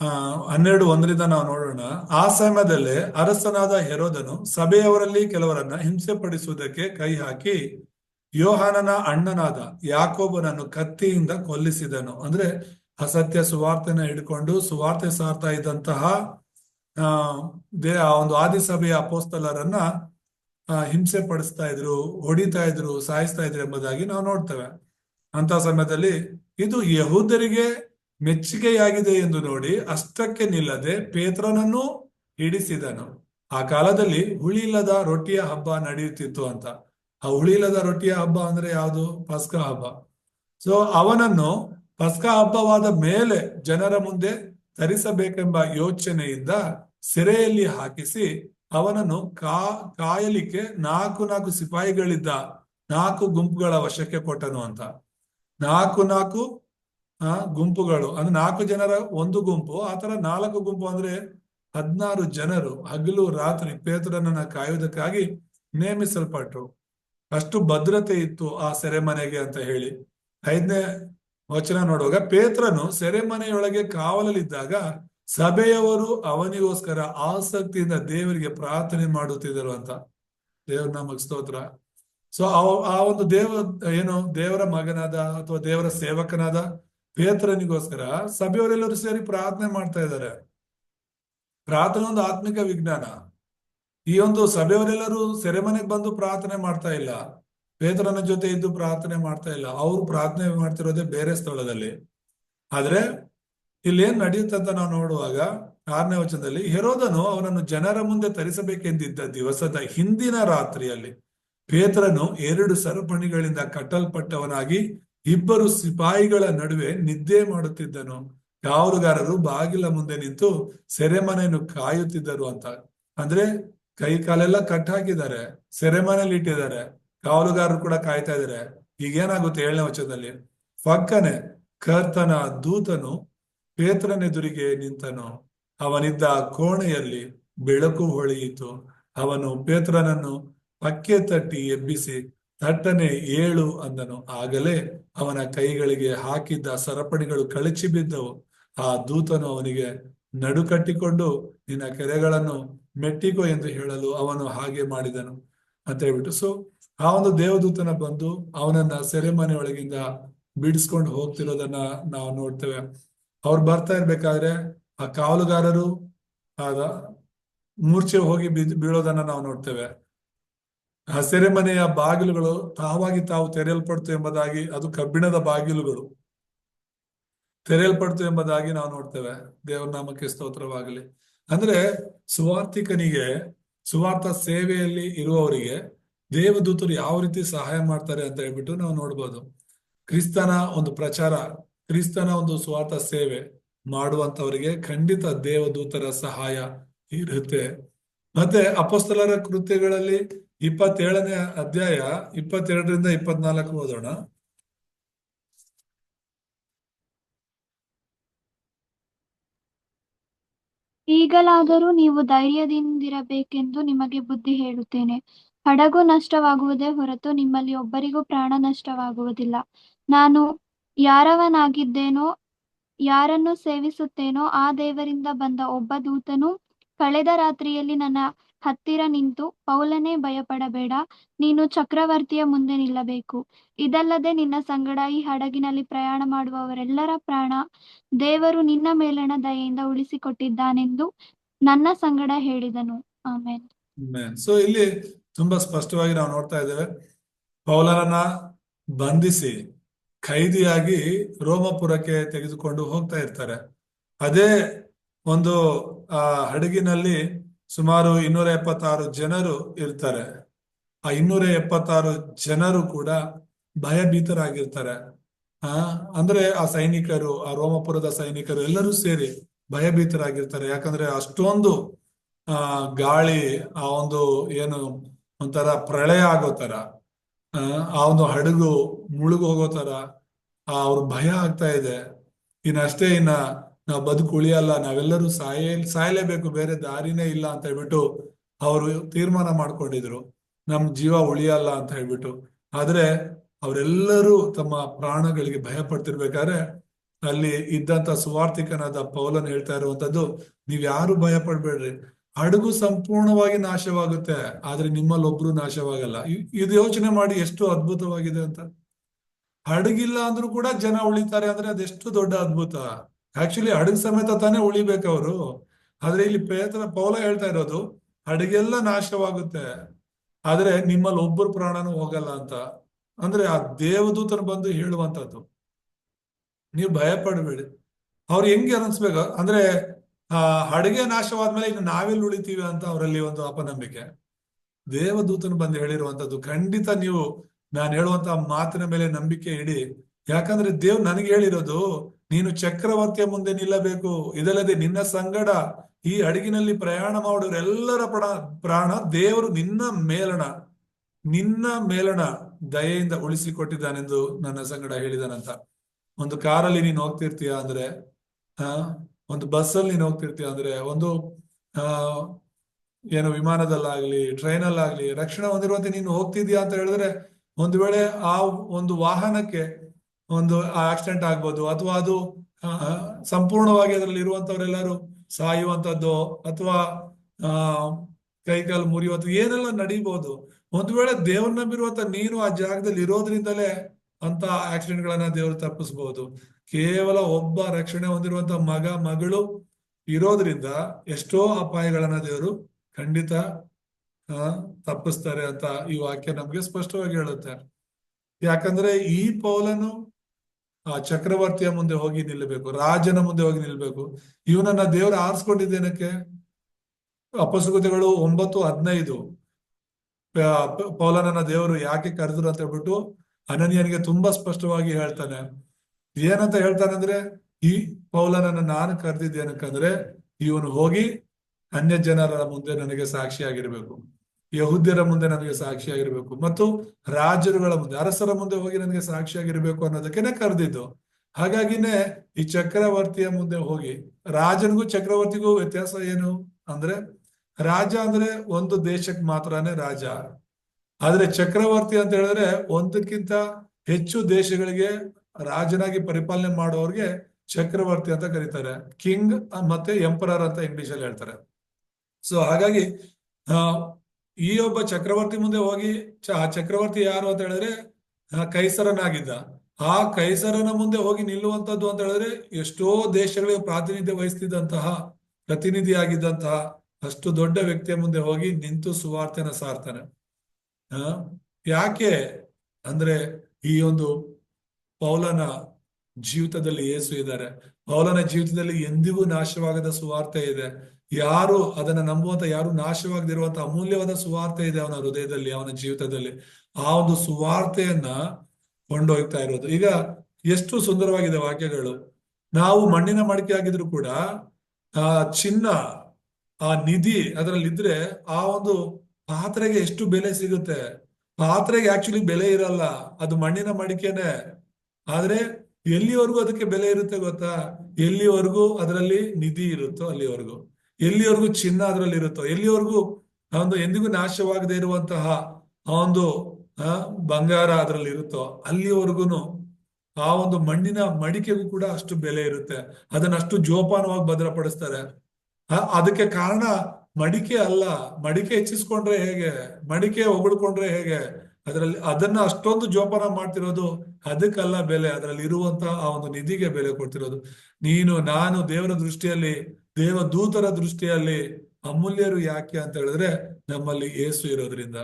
ಆ, ಹನ್ನೆರಡು ಒಂದರಿಂದ ನಾವು ನೋಡೋಣ. ಆ ಸಮಯದಲ್ಲಿ ಅರಸನಾದ ಹೆರೋದನು ಸಭೆಯವರಲ್ಲಿ ಕೆಲವರನ್ನ ಹಿಂಸೆ ಪಡಿಸುವುದಕ್ಕೆ ಕೈ ಹಾಕಿ ಯೋಹಾನನ ಅಣ್ಣನಾದ ಯಾಕೋಬನನ್ನು ಕತ್ತಿಯಿಂದ ಕೊಲ್ಲಿಸಿದನು. ಅಂದ್ರೆ ಅಸತ್ಯ ಸುವಾರ್ತೆನ ಹಿಡ್ಕೊಂಡು ಸುವಾರ್ತೆ ಸಾರ್ತಾ ಇದ್ದಂತಹ, ಆ ಒಂದು ಆದಿಸಭೆಯ ಅಪೋಸ್ತಲರನ್ನ ಹಿಂಸೆ ಪಡಿಸ್ತಾ ಇದ್ರು, ಹೊಡಿತಾ ಇದ್ರು, ಸಾಯಿಸ್ತಾ ಇದ್ರು ಎಂಬುದಾಗಿ ನಾವು ನೋಡ್ತೇವೆ. ಅಂತ ಸಮಯದಲ್ಲಿ ಇದು ಯಹೂದರಿಗೆ ಮೆಚ್ಚುಗೆಯಾಗಿದೆ ಎಂದು ನೋಡಿ ಅಷ್ಟಕ್ಕೆ ನಿಲ್ಲದೆ ಪೇತ್ರನನ್ನು ಹಿಡಿಸಿದನು. ಆ ಕಾಲದಲ್ಲಿ ಹುಳಿಲದ ರೊಟ್ಟಿಯ ಹಬ್ಬ ನಡೆಯುತ್ತಿತ್ತು ಅಂತ. ಆ ಹುಳಿಲದ ರೊಟ್ಟಿಯ ಹಬ್ಬ ಅಂದ್ರೆ ಯಾವುದು? ಪಸ್ಕ ಹಬ್ಬ. ಸೊ ಅವನನ್ನು ಪಸ್ಕ ಹಬ್ಬವಾದ ಮೇಲೆ ಜನರ ಮುಂದೆ ತರಿಸಬೇಕೆಂಬ ಯೋಚನೆಯಿಂದ ಸೆರೆಯಲ್ಲಿ ಹಾಕಿಸಿ ಅವನನ್ನು ಕಾ, ಕಾಯಲಿಕ್ಕೆ ನಾಲ್ಕು ನಾಲ್ಕು ಸಿಪಾಯಿಗಳಿದ್ದ ನಾಲ್ಕು ಗುಂಪುಗಳ ವಶಕ್ಕೆ ಕೊಟ್ಟನು ಅಂತ. ನಾಲ್ಕು ನಾಲ್ಕು ಗುಂಪುಗಳು. ಅಂದ್ರೆ ನಾಲ್ಕು ಜನರ ಒಂದು ಗುಂಪು. ಆತರ ನಾಲ್ಕು ಗುಂಪು ಅಂದ್ರೆ ಹದಿನಾರು ಜನರು ಹಗಲು, ರಾತ್ರಿ ಪೇತ್ರನನ್ನ ಕಾಯುವುದಕ್ಕಾಗಿ ನೇಮಿಸಲ್ಪಟ್ಟರು ಅಷ್ಟು ಭದ್ರತೆ ಇತ್ತು ಆ ಸೆರೆಮನೆಗೆ ಅಂತ ಹೇಳಿ. ಐದನೇ ವಚನ ನೋಡುವಾಗ, ಪೇತ್ರನು ಸೆರೆಮನೆಯೊಳಗೆ ಕಾವಲಲ್ಲಿದ್ದಾಗ ಸಭೆಯವರು ಅವನಿಗೋಸ್ಕರ ಆಸಕ್ತಿಯಿಂದ ದೇವರಿಗೆ ಪ್ರಾರ್ಥನೆ ಮಾಡುತ್ತಿದ್ದರು ಅಂತ. ದೇವ್ರ ನಮಗ್ ಸ್ತೋತ್ರ. ಸೊ ಆ ಒಂದು ದೇವ, ಏನು ದೇವರ ಮಗನಾದ ಅಥವಾ ದೇವರ ಸೇವಕನಾದ ಪೇತ್ರನಿಗೋಸ್ಕರ ಸಭೆಯವರೆಲ್ಲರೂ ಸೇರಿ ಪ್ರಾರ್ಥನೆ ಮಾಡ್ತಾ ಇದ್ದಾರೆ. ಪ್ರಾರ್ಥನೆ ಒಂದು ಆತ್ಮಿಕ ವಿಜ್ಞಾನ. ಈ ಒಂದು ಸಭೆಯವರೆಲ್ಲರೂ ಸೆರೆಮನೆಗೆ ಬಂದು ಪ್ರಾರ್ಥನೆ ಮಾಡ್ತಾ ಇಲ್ಲ. ಪೇತ್ರನ ಜೊತೆ ಇದ್ದು ಪ್ರಾರ್ಥನೆ ಮಾಡ್ತಾ ಇಲ್ಲ. ಅವರು ಪ್ರಾರ್ಥನೆ ಮಾಡ್ತಿರೋದೇ ಬೇರೆ ಸ್ಥಳದಲ್ಲಿ. ಆದ್ರೆ ಇಲ್ಲಿ ಏನ್ ನಡೆಯುತ್ತೆ ಅಂತ ನಾವು ನೋಡುವಾಗ ಆರನೇ ವಚನದಲ್ಲಿ ಹೆರೋದನು ಅವನನ್ನು ಜನರ ಮುಂದೆ ತರಿಸಬೇಕೆಂದಿದ್ದ ದಿವಸದ ಹಿಂದಿನ ರಾತ್ರಿಯಲ್ಲಿ ಪೇತ್ರನು ಎರಡು ಸರಪಣಿಗಳಿಂದ ಕಟ್ಟಲ್ಪಟ್ಟವನಾಗಿ ಇಬ್ಬರು ಸಿಪಾಯಿಗಳ ನಡುವೆ ನಿದ್ದೆ ಮಾಡುತ್ತಿದ್ದನು. ಕಾವಲುಗಾರರು ಬಾಗಿಲ ಮುಂದೆ ನಿಂತು ಸೆರೆಮನೆಯನ್ನು ಕಾಯುತ್ತಿದ್ದರು ಅಂತ. ಅಂದ್ರೆ ಕೈ ಕಾಲೆಲ್ಲ ಕಟ್ ಹಾಕಿದ್ದಾರೆ, ಸೆರೆಮನೆಯಲ್ಲಿ ಇಟ್ಟಿದ್ದಾರೆ, ಕಾವಲುಗಾರರು ಕೂಡ ಕಾಯ್ತಾ ಇದ್ದಾರೆ. ಈಗೇನಾಗುತ್ತೆ ಏಳನೇ ವಚನದಲ್ಲಿ? ಪಕ್ಕನೆ ಕರ್ತನ ದೂತನು ಪೇತ್ರನೆದುರಿಗೆ ನಿಂತನು. ಅವನಿದ್ದ ಕೋಣೆಯಲ್ಲಿ ಬೆಳಕು ಹೊಳೆಯಿತು. ಅವನು ಪೇತ್ರನನ್ನು ಪಕ್ಕೆ ತಟ್ಟಿ ಎಬ್ಬಿಸಿ ತಟ್ಟನೆ ಏಳು ಅಂದನು. ಆಗಲೇ ಅವನ ಕೈಗಳಿಗೆ ಹಾಕಿದ್ದ ಸರಪಣಿಗಳು ಕಳಚಿ ಬಿದ್ದವು. ಆ ದೂತನು ಅವನಿಗೆ, ನಡುಕಟ್ಟಿಕೊಂಡು ನಿನ್ನ ಕೆರೆಗಳನ್ನು ಮೆಟ್ಟಿಕೋ ಎಂದು ಹೇಳಲು ಅವನು ಹಾಗೆ ಮಾಡಿದನು. ಅಂತ ಹೇಳ್ಬಿಟ್ಟು, ಸೊ, ಆ ಒಂದು ದೇವದೂತನ ಬಂದು ಅವನನ್ನ ಸೆರೆಮನೆ ಒಳಗಿಂದ ಬಿಡಿಸ್ಕೊಂಡು ಹೋಗ್ತಿರೋದನ್ನ ನಾವು ನೋಡ್ತೇವೆ. ಅವ್ರು ಬರ್ತಾ ಇರ್ಬೇಕಾದ್ರೆ ಆ ಕಾವಲುಗಾರರು ಆಗ ಮೂರ್ಛೆ ಹೋಗಿ ಬೀಳ್- ಬೀಳೋದನ್ನ ನಾವು ನೋಡ್ತೇವೆ. ಆ ಸೆರೆಮನೆಯ ಬಾಗಿಲುಗಳು ತಾವಾಗಿ ತಾವು ತೆರೆಯಲ್ಪಡ್ತು ಎಂಬುದಾಗಿ ಅದು ಕಬ್ಬಿಣದ ಬಾಗಿಲುಗಳು. ತೆರೆಯಲ್ಪಡ್ತು ಎಂಬುದಾಗಿ ನಾವು ನೋಡ್ತೇವೆ. ದೇವರ ನಾಮಕ್ಕೆ ಸ್ತೋತ್ರವಾಗಲಿ. ಅಂದ್ರೆ ಸುವಾರ್ಥಿಕನಿಗೆ ಸುವಾರ್ಥ ಸೇವೆಯಲ್ಲಿ ಇರುವವರಿಗೆ ದೇವದೂತರು ಯಾವ ರೀತಿ ಸಹಾಯ ಮಾಡ್ತಾರೆ ಅಂತ ಹೇಳ್ಬಿಟ್ಟು ನಾವು ನೋಡ್ಬೋದು. ಕ್ರಿಸ್ತನ ಒಂದು ಪ್ರಚಾರ, ಕ್ರಿಸ್ತನ ಒಂದು ಸ್ವಾರ್ಥ ಸೇವೆ ಮಾಡುವಂತವರಿಗೆ ಖಂಡಿತ ದೇವದೂತರ ಸಹಾಯ ಇರುತ್ತೆ. ಮತ್ತೆ ಅಪಸ್ತಲರ ಕೃತ್ಯಗಳಲ್ಲಿ ಇಪ್ಪತ್ತೇಳನೇ ಅಧ್ಯಾಯ ಇಪ್ಪತ್ತೆರಡರಿಂದ ಇಪ್ಪತ್ನಾಲ್ಕು ಓದೋಣ. ಈಗಲಾದರೂ ನೀವು ಧೈರ್ಯದಿಂದಿರಬೇಕೆಂದು ನಿಮಗೆ ಬುದ್ಧಿ ಹೇಳುತ್ತೇನೆ. ಹಡಗು ನಷ್ಟವಾಗುವುದೇ ಹೊರತು ನಿಮ್ಮಲ್ಲಿ ಒಬ್ಬರಿಗೂ ಪ್ರಾಣ ನಷ್ಟವಾಗುವುದಿಲ್ಲ. ನಾನು ಯಾರವನಾಗಿದ್ದೇನೋ, ಯಾರನ್ನು ಸೇವಿಸುತ್ತೇನೋ ಆ ದೇವರಿಂದ ಬಂದ ಒಬ್ಬ ದೂತನು ಕಳೆದ ರಾತ್ರಿಯಲ್ಲಿ ನನ್ನ ಹತ್ತಿರ ನಿಂತು, ಪೌಲನೇ, ಭಯಪಡಬೇಡ. ನೀನು ಚಕ್ರವರ್ತಿಯ ಮುಂದೆ ನಿಲ್ಲಬೇಕು. ಇದಲ್ಲದೆ ನಿನ್ನ ಸಂಗಡ ಈ ಹಡಗಿನಲ್ಲಿ ಪ್ರಯಾಣ ಮಾಡುವವರೆಲ್ಲರ ಪ್ರಾಣ ದೇವರು ನಿನ್ನ ಮೇಲಣ ದಯೆಯಿಂದ ಉಳಿಸಿಕೊಟ್ಟಿದ್ದಾನೆಂದು ನನ್ನ ಸಂಗಡ ಹೇಳಿದನು. ಆಮೇಲೆ ಸೊ ಇಲ್ಲಿ ತುಂಬಾ ಸ್ಪಷ್ಟವಾಗಿ ನಾವು ನೋಡ್ತಾ ಇದ್ದೇವೆ ಪೌಲರನ್ನ ಬಂಧಿಸಿ ಖೈದಿಯಾಗಿ ರೋಮಪುರಕ್ಕೆ ತೆಗೆದುಕೊಂಡು ಹೋಗ್ತಾ ಇರ್ತಾರೆ. ಅದೇ ಒಂದು, ಆ, ಹಡಗಿನಲ್ಲಿ ಸುಮಾರು ಇನ್ನೂರ ಎಪ್ಪತ್ತಾರು ಜನರು ಇರ್ತಾರೆ. ಆ ಇನ್ನೂರ ಎಪ್ಪತ್ತಾರು ಜನರು ಕೂಡ ಭಯಭೀತರಾಗಿರ್ತಾರೆ. ಆ, ಅಂದ್ರೆ ಆ ಸೈನಿಕರು, ಆ ರೋಮಪುರದ ಸೈನಿಕರು ಎಲ್ಲರೂ ಸೇರಿ ಭಯಭೀತರಾಗಿರ್ತಾರೆ. ಯಾಕಂದ್ರೆ ಅಷ್ಟೊಂದು, ಆ, ಗಾಳಿ, ಆ ಒಂದು ಏನು ಒಂಥರ ಪ್ರಳಯ ಆಗೋ ತರ ಆ ಒಂದು ಹಡಗು ಮುಳುಗು ಹೋಗೋ ತರ ಆ, ಅವ್ರ ಭಯ ಆಗ್ತಾ ಇದೆ. ಇನ್ನಷ್ಟೇ ಇನ್ನ ನಾವು ಬದುಕು ಉಳಿಯಲ್ಲ, ನಾವೆಲ್ಲರೂ ಸಾಯ, ಸಾಯಲೇಬೇಕು, ಬೇರೆ ದಾರಿನೇ ಇಲ್ಲ ಅಂತ ಹೇಳ್ಬಿಟ್ಟು ಅವರು ತೀರ್ಮಾನ ಮಾಡ್ಕೊಂಡಿದ್ರು. ನಮ್ ಜೀವ ಉಳಿಯಲ್ಲ ಅಂತ ಹೇಳ್ಬಿಟ್ಟು. ಆದ್ರೆ ಅವರೆಲ್ಲರೂ ತಮ್ಮ ಪ್ರಾಣಗಳಿಗೆ ಭಯ ಪಡ್ತಿರ್ಬೇಕಾದ್ರೆ ಅಲ್ಲಿ ಇದ್ದಂತ ಸುವಾರ್ಥಿಕನಾದ ಪೌಲನ್ ಹೇಳ್ತಾ ಇರುವಂತದ್ದು, ನೀವ್ ಯಾರು ಭಯ ಪಡ್ಬೇಡ್ರಿ ಹಡಗು ಸಂಪೂರ್ಣವಾಗಿ ನಾಶವಾಗುತ್ತೆ, ಆದ್ರೆ ನಿಮ್ಮಲ್ಲಿ ಒಬ್ರು ನಾಶವಾಗಲ್ಲ. ಇದು ಯೋಚನೆ ಮಾಡಿ ಎಷ್ಟು ಅದ್ಭುತವಾಗಿದೆ ಅಂತ. ಹಡಗಿಲ್ಲ ಅಂದ್ರೂ ಕೂಡ ಜನ ಉಳಿತಾರೆ ಅಂದ್ರೆ ಅದೆಷ್ಟು ದೊಡ್ಡ ಅದ್ಭುತ. ಆಕ್ಚುಲಿ ಹಡಗು ಸಮೇತ ತಾನೇ ಉಳಿಬೇಕು ಅವರು. ಆದ್ರೆ ಇಲ್ಲಿ ಪ್ರಯತ್ನ ಪೌಲ ಹೇಳ್ತಾ ಇರೋದು, ಹಡಗೆಲ್ಲ ನಾಶವಾಗುತ್ತೆ. ಆದ್ರೆ ನಿಮ್ಮಲ್ಲಿ ಒಬ್ಬರು ಪ್ರಾಣನೂ ಹೋಗಲ್ಲ ಅಂತ. ಅಂದ್ರೆ ಆ ದೇವದೂತನ ಬಂದು ಹೇಳುವಂತದ್ದು ನೀವು ಭಯ ಪಡಬೇಡಿ ಅವ್ರು ಹೆಂಗೆ ಅನಿಸ್ಬೇಕು? ಅಂದ್ರೆ, ಆ, ಹಡಗೆ ನಾಶವಾದ್ಮೇಲೆ ಇನ್ನು ನಾವೆಲ್ಲಿ ಉಳಿತೀವಿ ಅಂತ ಅವರಲ್ಲಿ ಒಂದು ಅಪನಂಬಿಕೆ. ದೇವದೂತನು ಬಂದು ಹೇಳಿರುವಂತದ್ದು ಖಂಡಿತ ನೀವು, ನಾನು ಹೇಳುವಂತ ಮಾತಿನ ಮೇಲೆ ನಂಬಿಕೆ ಇಡಿ. ಯಾಕಂದ್ರೆ ದೇವ್ ನನಗೆ ಹೇಳಿರೋದು, ನೀನು ಚಕ್ರವರ್ತಿಯ ಮುಂದೆ ನಿಲ್ಲಬೇಕು. ಇದಲ್ಲದೆ ನಿನ್ನ ಸಂಗಡ ಈ ಹಡಗಿನಲ್ಲಿ ಪ್ರಯಾಣ ಮಾಡೋರೆಲ್ಲರ ಪ್ರಾಣ ಪ್ರಾಣ ದೇವರು ನಿನ್ನ ಮೇಲಣ ನಿನ್ನ ಮೇಲಣ ದಯೆಯಿಂದ ಉಳಿಸಿಕೊಟ್ಟಿದ್ದಾನೆಂದು ನನ್ನ ಸಂಗಡ ಹೇಳಿದಾನಂತ. ಒಂದು ಕಾರಲ್ಲಿ ನೀನು ಹೋಗ್ತಿರ್ತೀಯ ಅಂದ್ರೆ, ಆ, ಒಂದು ಬಸ್ಸಲ್ಲಿ ನೀನು ಹೋಗ್ತಿರ್ತೀಯ ಅಂದ್ರೆ, ಒಂದು, ಆ, ಏನು ವಿಮಾನದಲ್ಲಾಗ್ಲಿ, ಟ್ರೈನಲ್ಲಾಗ್ಲಿ, ರಕ್ಷಣೆ ಹೊಂದಿರುವಂತೆ ನೀನು ಹೋಗ್ತಿದ್ಯಾ ಅಂತ ಹೇಳಿದ್ರೆ, ಒಂದು ವೇಳೆ ಆ ಒಂದು ವಾಹನಕ್ಕೆ ಒಂದು ಆಕ್ಸಿಡೆಂಟ್ ಆಗ್ಬೋದು ಅಥವಾ ಅದು ಸಂಪೂರ್ಣವಾಗಿ ಅದರಲ್ಲಿ ಇರುವಂತವರೆಲ್ಲರೂ ಸಾಯುವಂತದ್ದು ಅಥವಾ, ಆ ಕೈಕಾಲು ಮುರಿಯುವಂತ ಏನೆಲ್ಲ ನಡೀಬಹುದು ಒಂದು ವೇಳೆ ದೇವ್ರ ನಂಬಿರುವಂತ ನೀನು ಆ ಜಾಗದಲ್ಲಿ ಇರೋದ್ರಿಂದಲೇ ಅಂತ ಆಕ್ಸಿಡೆಂಟ್ ಗಳನ್ನ ದೇವರು ತಪ್ಪಿಸಬಹುದು ಕೇವಲ ಒಬ್ಬ ರಕ್ಷಣೆ ಹೊಂದಿರುವಂತ ಮಗ, ಮಗಳು ಇರೋದ್ರಿಂದ ಎಷ್ಟೋ ಅಪಾಯಗಳನ್ನ ದೇವರು ಖಂಡಿತ ತಪ್ಪಿಸ್ತಾರೆ ಅಂತ ಈ ವಾಕ್ಯ ನಮ್ಗೆ ಸ್ಪಷ್ಟವಾಗಿ ಹೇಳುತ್ತೆ. ಯಾಕಂದ್ರೆ ಈ ಪೌಲನು ಆ ಚಕ್ರವರ್ತಿಯ ಮುಂದೆ ಹೋಗಿ ನಿಲ್ಲಬೇಕು ರಾಜನ ಮುಂದೆ ಹೋಗಿ ನಿಲ್ಬೇಕು. ಇವನನ್ನ ದೇವರು ಆರಿಸ್ಕೊಂಡಿದ್ದೇನಕ್ಕೆ ಅಪಸುಗತೆಗಳು ಒಂಬತ್ತು, ಹದಿನೈದು. ಪೌಲನನ್ನ ದೇವರು ಯಾಕೆ ಕರೆದ್ರು ಅಂತ ಹೇಳ್ಬಿಟ್ಟು ಅನನ್ಯನಿಗೆ ತುಂಬಾ ಸ್ಪಷ್ಟವಾಗಿ ಹೇಳ್ತಾನೆ. ಏನಂತ ಹೇಳ್ತಾನೆ ಅಂದ್ರೆ, ಈ ಪೌಲನನ್ನ ನಾನು ಕರೆದಿದ್ದೇನಕ್ಕಂದ್ರೆ ಇವನು ಹೋಗಿ ಅನ್ಯ ಜನರ ಮುಂದೆ ನನಗೆ ಸಾಕ್ಷಿಯಾಗಿರ್ಬೇಕು. ಯಹೂದ್ಯರ ಮುಂದೆ ನನಗೆ ಸಾಕ್ಷಿಯಾಗಿರ್ಬೇಕು ಮತ್ತು ರಾಜರುಗಳ ಮುಂದೆ, ಅರಸರ ಮುಂದೆ ಹೋಗಿ ನನಗೆ ಸಾಕ್ಷಿಯಾಗಿರ್ಬೇಕು ಅನ್ನೋದಕ್ಕೆನೆ ಕರೆದಿದ್ದು. ಹಾಗಾಗಿನೇ ಈ ಚಕ್ರವರ್ತಿಯ ಮುಂದೆ ಹೋಗಿ, ರಾಜನಿಗೂ ಚಕ್ರವರ್ತಿಗೂ ವ್ಯತ್ಯಾಸ ಏನು? ಅಂದ್ರೆ ರಾಜ ಅಂದ್ರೆ ಒಂದು ದೇಶಕ್ಕೆ ಮಾತ್ರನೇ ರಾಜ. ಆದ್ರೆ ಚಕ್ರವರ್ತಿ ಅಂತ ಹೇಳಿದ್ರೆ ಒಂದಕ್ಕಿಂತ ಹೆಚ್ಚು ದೇಶಗಳಿಗೆ ರಾಜನಾಗಿ ಪರಿಪಾಲನೆ ಮಾಡೋರ್ಗೆ ಚಕ್ರವರ್ತಿ ಅಂತ ಕರೀತಾರೆ. ಕಿಂಗ್ ಮತ್ತೆ ಎಂಪರರ್ ಅಂತ ಇಂಗ್ಲಿಷ್ ಅಲ್ಲಿ ಹೇಳ್ತಾರೆ. ಸೊ ಹಾಗಾಗಿ ಈ ಒಬ್ಬ ಚಕ್ರವರ್ತಿ ಮುಂದೆ ಹೋಗಿ ಆ ಚಕ್ರವರ್ತಿ ಯಾರು ಅಂತ ಹೇಳಿದ್ರೆ ಕೈಸರನಾಗಿದ್ದ. ಆ ಕೈಸರನ ಮುಂದೆ ಹೋಗಿ ನಿಲ್ಲುವಂತದ್ದು ಅಂತ ಹೇಳಿದ್ರೆ, ಎಷ್ಟೋ ದೇಶಗಳಿಗೆ ಪ್ರಾತಿನಿಧ್ಯ ವಹಿಸ್ತಿದ್ದಂತಹ, ಪ್ರತಿನಿಧಿಯಾಗಿದ್ದಂತಹ, ಅಷ್ಟು ದೊಡ್ಡ ವ್ಯಕ್ತಿಯ ಮುಂದೆ ಹೋಗಿ ನಿಂತು ಸುವಾರ್ತೆನ ಸಾರ್ತಾನೆ. ಯಾಕೆ ಅಂದ್ರೆ ಈ ಒಂದು ಪೌಲನ ಜೀವಿತದಲ್ಲಿ ಯೇಸು ಇದ್ದಾರೆ. ಪೌಲನ ಜೀವಿತದಲ್ಲಿ ಎಂದಿಗೂ ನಾಶವಾಗದ ಸುವಾರ್ತೆ ಇದೆ. ಯಾರು ಅದನ್ನ ನಂಬುವಂತ, ಯಾರು ನಾಶವಾಗದಿರುವಂತ ಅಮೂಲ್ಯವಾದ ಸುವಾರ್ತೆ ಇದೆ ಅವನ ಹೃದಯದಲ್ಲಿ, ಅವನ ಜೀವಿತದಲ್ಲಿ. ಆ ಒಂದು ಸುವಾರ್ತೆಯನ್ನ ಕೊಂಡೊಯ್ತಾ ಇರೋದು. ಈಗ ಎಷ್ಟು ಸುಂದರವಾಗಿದೆ ವಾಕ್ಯಗಳು. ನಾವು ಮಣ್ಣಿನ ಮಡಿಕೆ ಆಗಿದ್ರು ಕೂಡ, ಆ ಚಿನ್ನ, ಆ ನಿಧಿ ಅದರಲ್ಲಿದ್ರೆ ಆ ಒಂದು ಪಾತ್ರೆಗೆ ಎಷ್ಟು ಬೆಲೆ ಸಿಗುತ್ತೆ? ಪಾತ್ರೆಗೆ ಆಕ್ಚುಲಿ ಬೆಲೆ ಇರಲ್ಲ. ಅದು ಮಣ್ಣಿನ ಮಡಿಕೆನೆ. ಆದ್ರೆ ಎಲ್ಲಿವರೆಗೂ ಅದಕ್ಕೆ ಬೆಲೆ ಇರುತ್ತೆ ಗೊತ್ತಾ? ಎಲ್ಲಿವರೆಗೂ ಅದರಲ್ಲಿ ನಿಧಿ ಇರುತ್ತೋ ಅಲ್ಲಿವರೆಗೂ. ಎಲ್ಲಿವರೆಗೂ ಚಿನ್ನ ಅದರಲ್ಲಿ ಇರುತ್ತೋ, ಎಲ್ಲಿವರೆಗೂ ಆ ಒಂದು ಎಂದಿಗೂ ನಾಶವಾಗದೇ ಇರುವಂತಹ ಆ ಒಂದು ಬಂಗಾರ ಅದರಲ್ಲಿ ಇರುತ್ತೋ, ಅಲ್ಲಿವರೆಗೂ ಆ ಒಂದು ಮಣ್ಣಿನ ಮಡಿಕೆಗೂ ಕೂಡ ಅಷ್ಟು ಬೆಲೆ ಇರುತ್ತೆ. ಅದನ್ನ ಅಷ್ಟು ಜೋಪಾನವಾಗಿ ಭದ್ರಪಡಿಸ್ತಾರೆ. ಅದಕ್ಕೆ ಕಾರಣ ಮಡಿಕೆ ಅಲ್ಲ. ಮಡಿಕೆ ಹೆಚ್ಚಿಸ್ಕೊಂಡ್ರೆ ಹೇಗೆ? ಮಡಿಕೆ ಹೊಗಳ್ಕೊಂಡ್ರೆ ಹೇಗೆ? ಅದರಲ್ಲಿ, ಅದನ್ನ ಅಷ್ಟೊಂದು ಜೋಪಾನ ಮಾಡ್ತಿರೋದು ಅದಕ್ಕಲ್ಲ ಬೆಲೆ. ಅದರಲ್ಲಿ ಇರುವಂತಹ ಆ ಒಂದು ನಿಧಿಗೆ ಬೆಲೆ ಕೊಡ್ತಿರೋದು. ನೀನು, ನಾನು ದೇವರ ದೃಷ್ಟಿಯಲ್ಲಿ ದೇವ ದೂತರ ದೃಷ್ಟಿಯಲ್ಲಿ ಅಮೂಲ್ಯರು ಯಾಕೆ ಅಂತ ಹೇಳಿದ್ರೆ ನಮ್ಮಲ್ಲಿ ಏಸು ಇರೋದ್ರಿಂದ.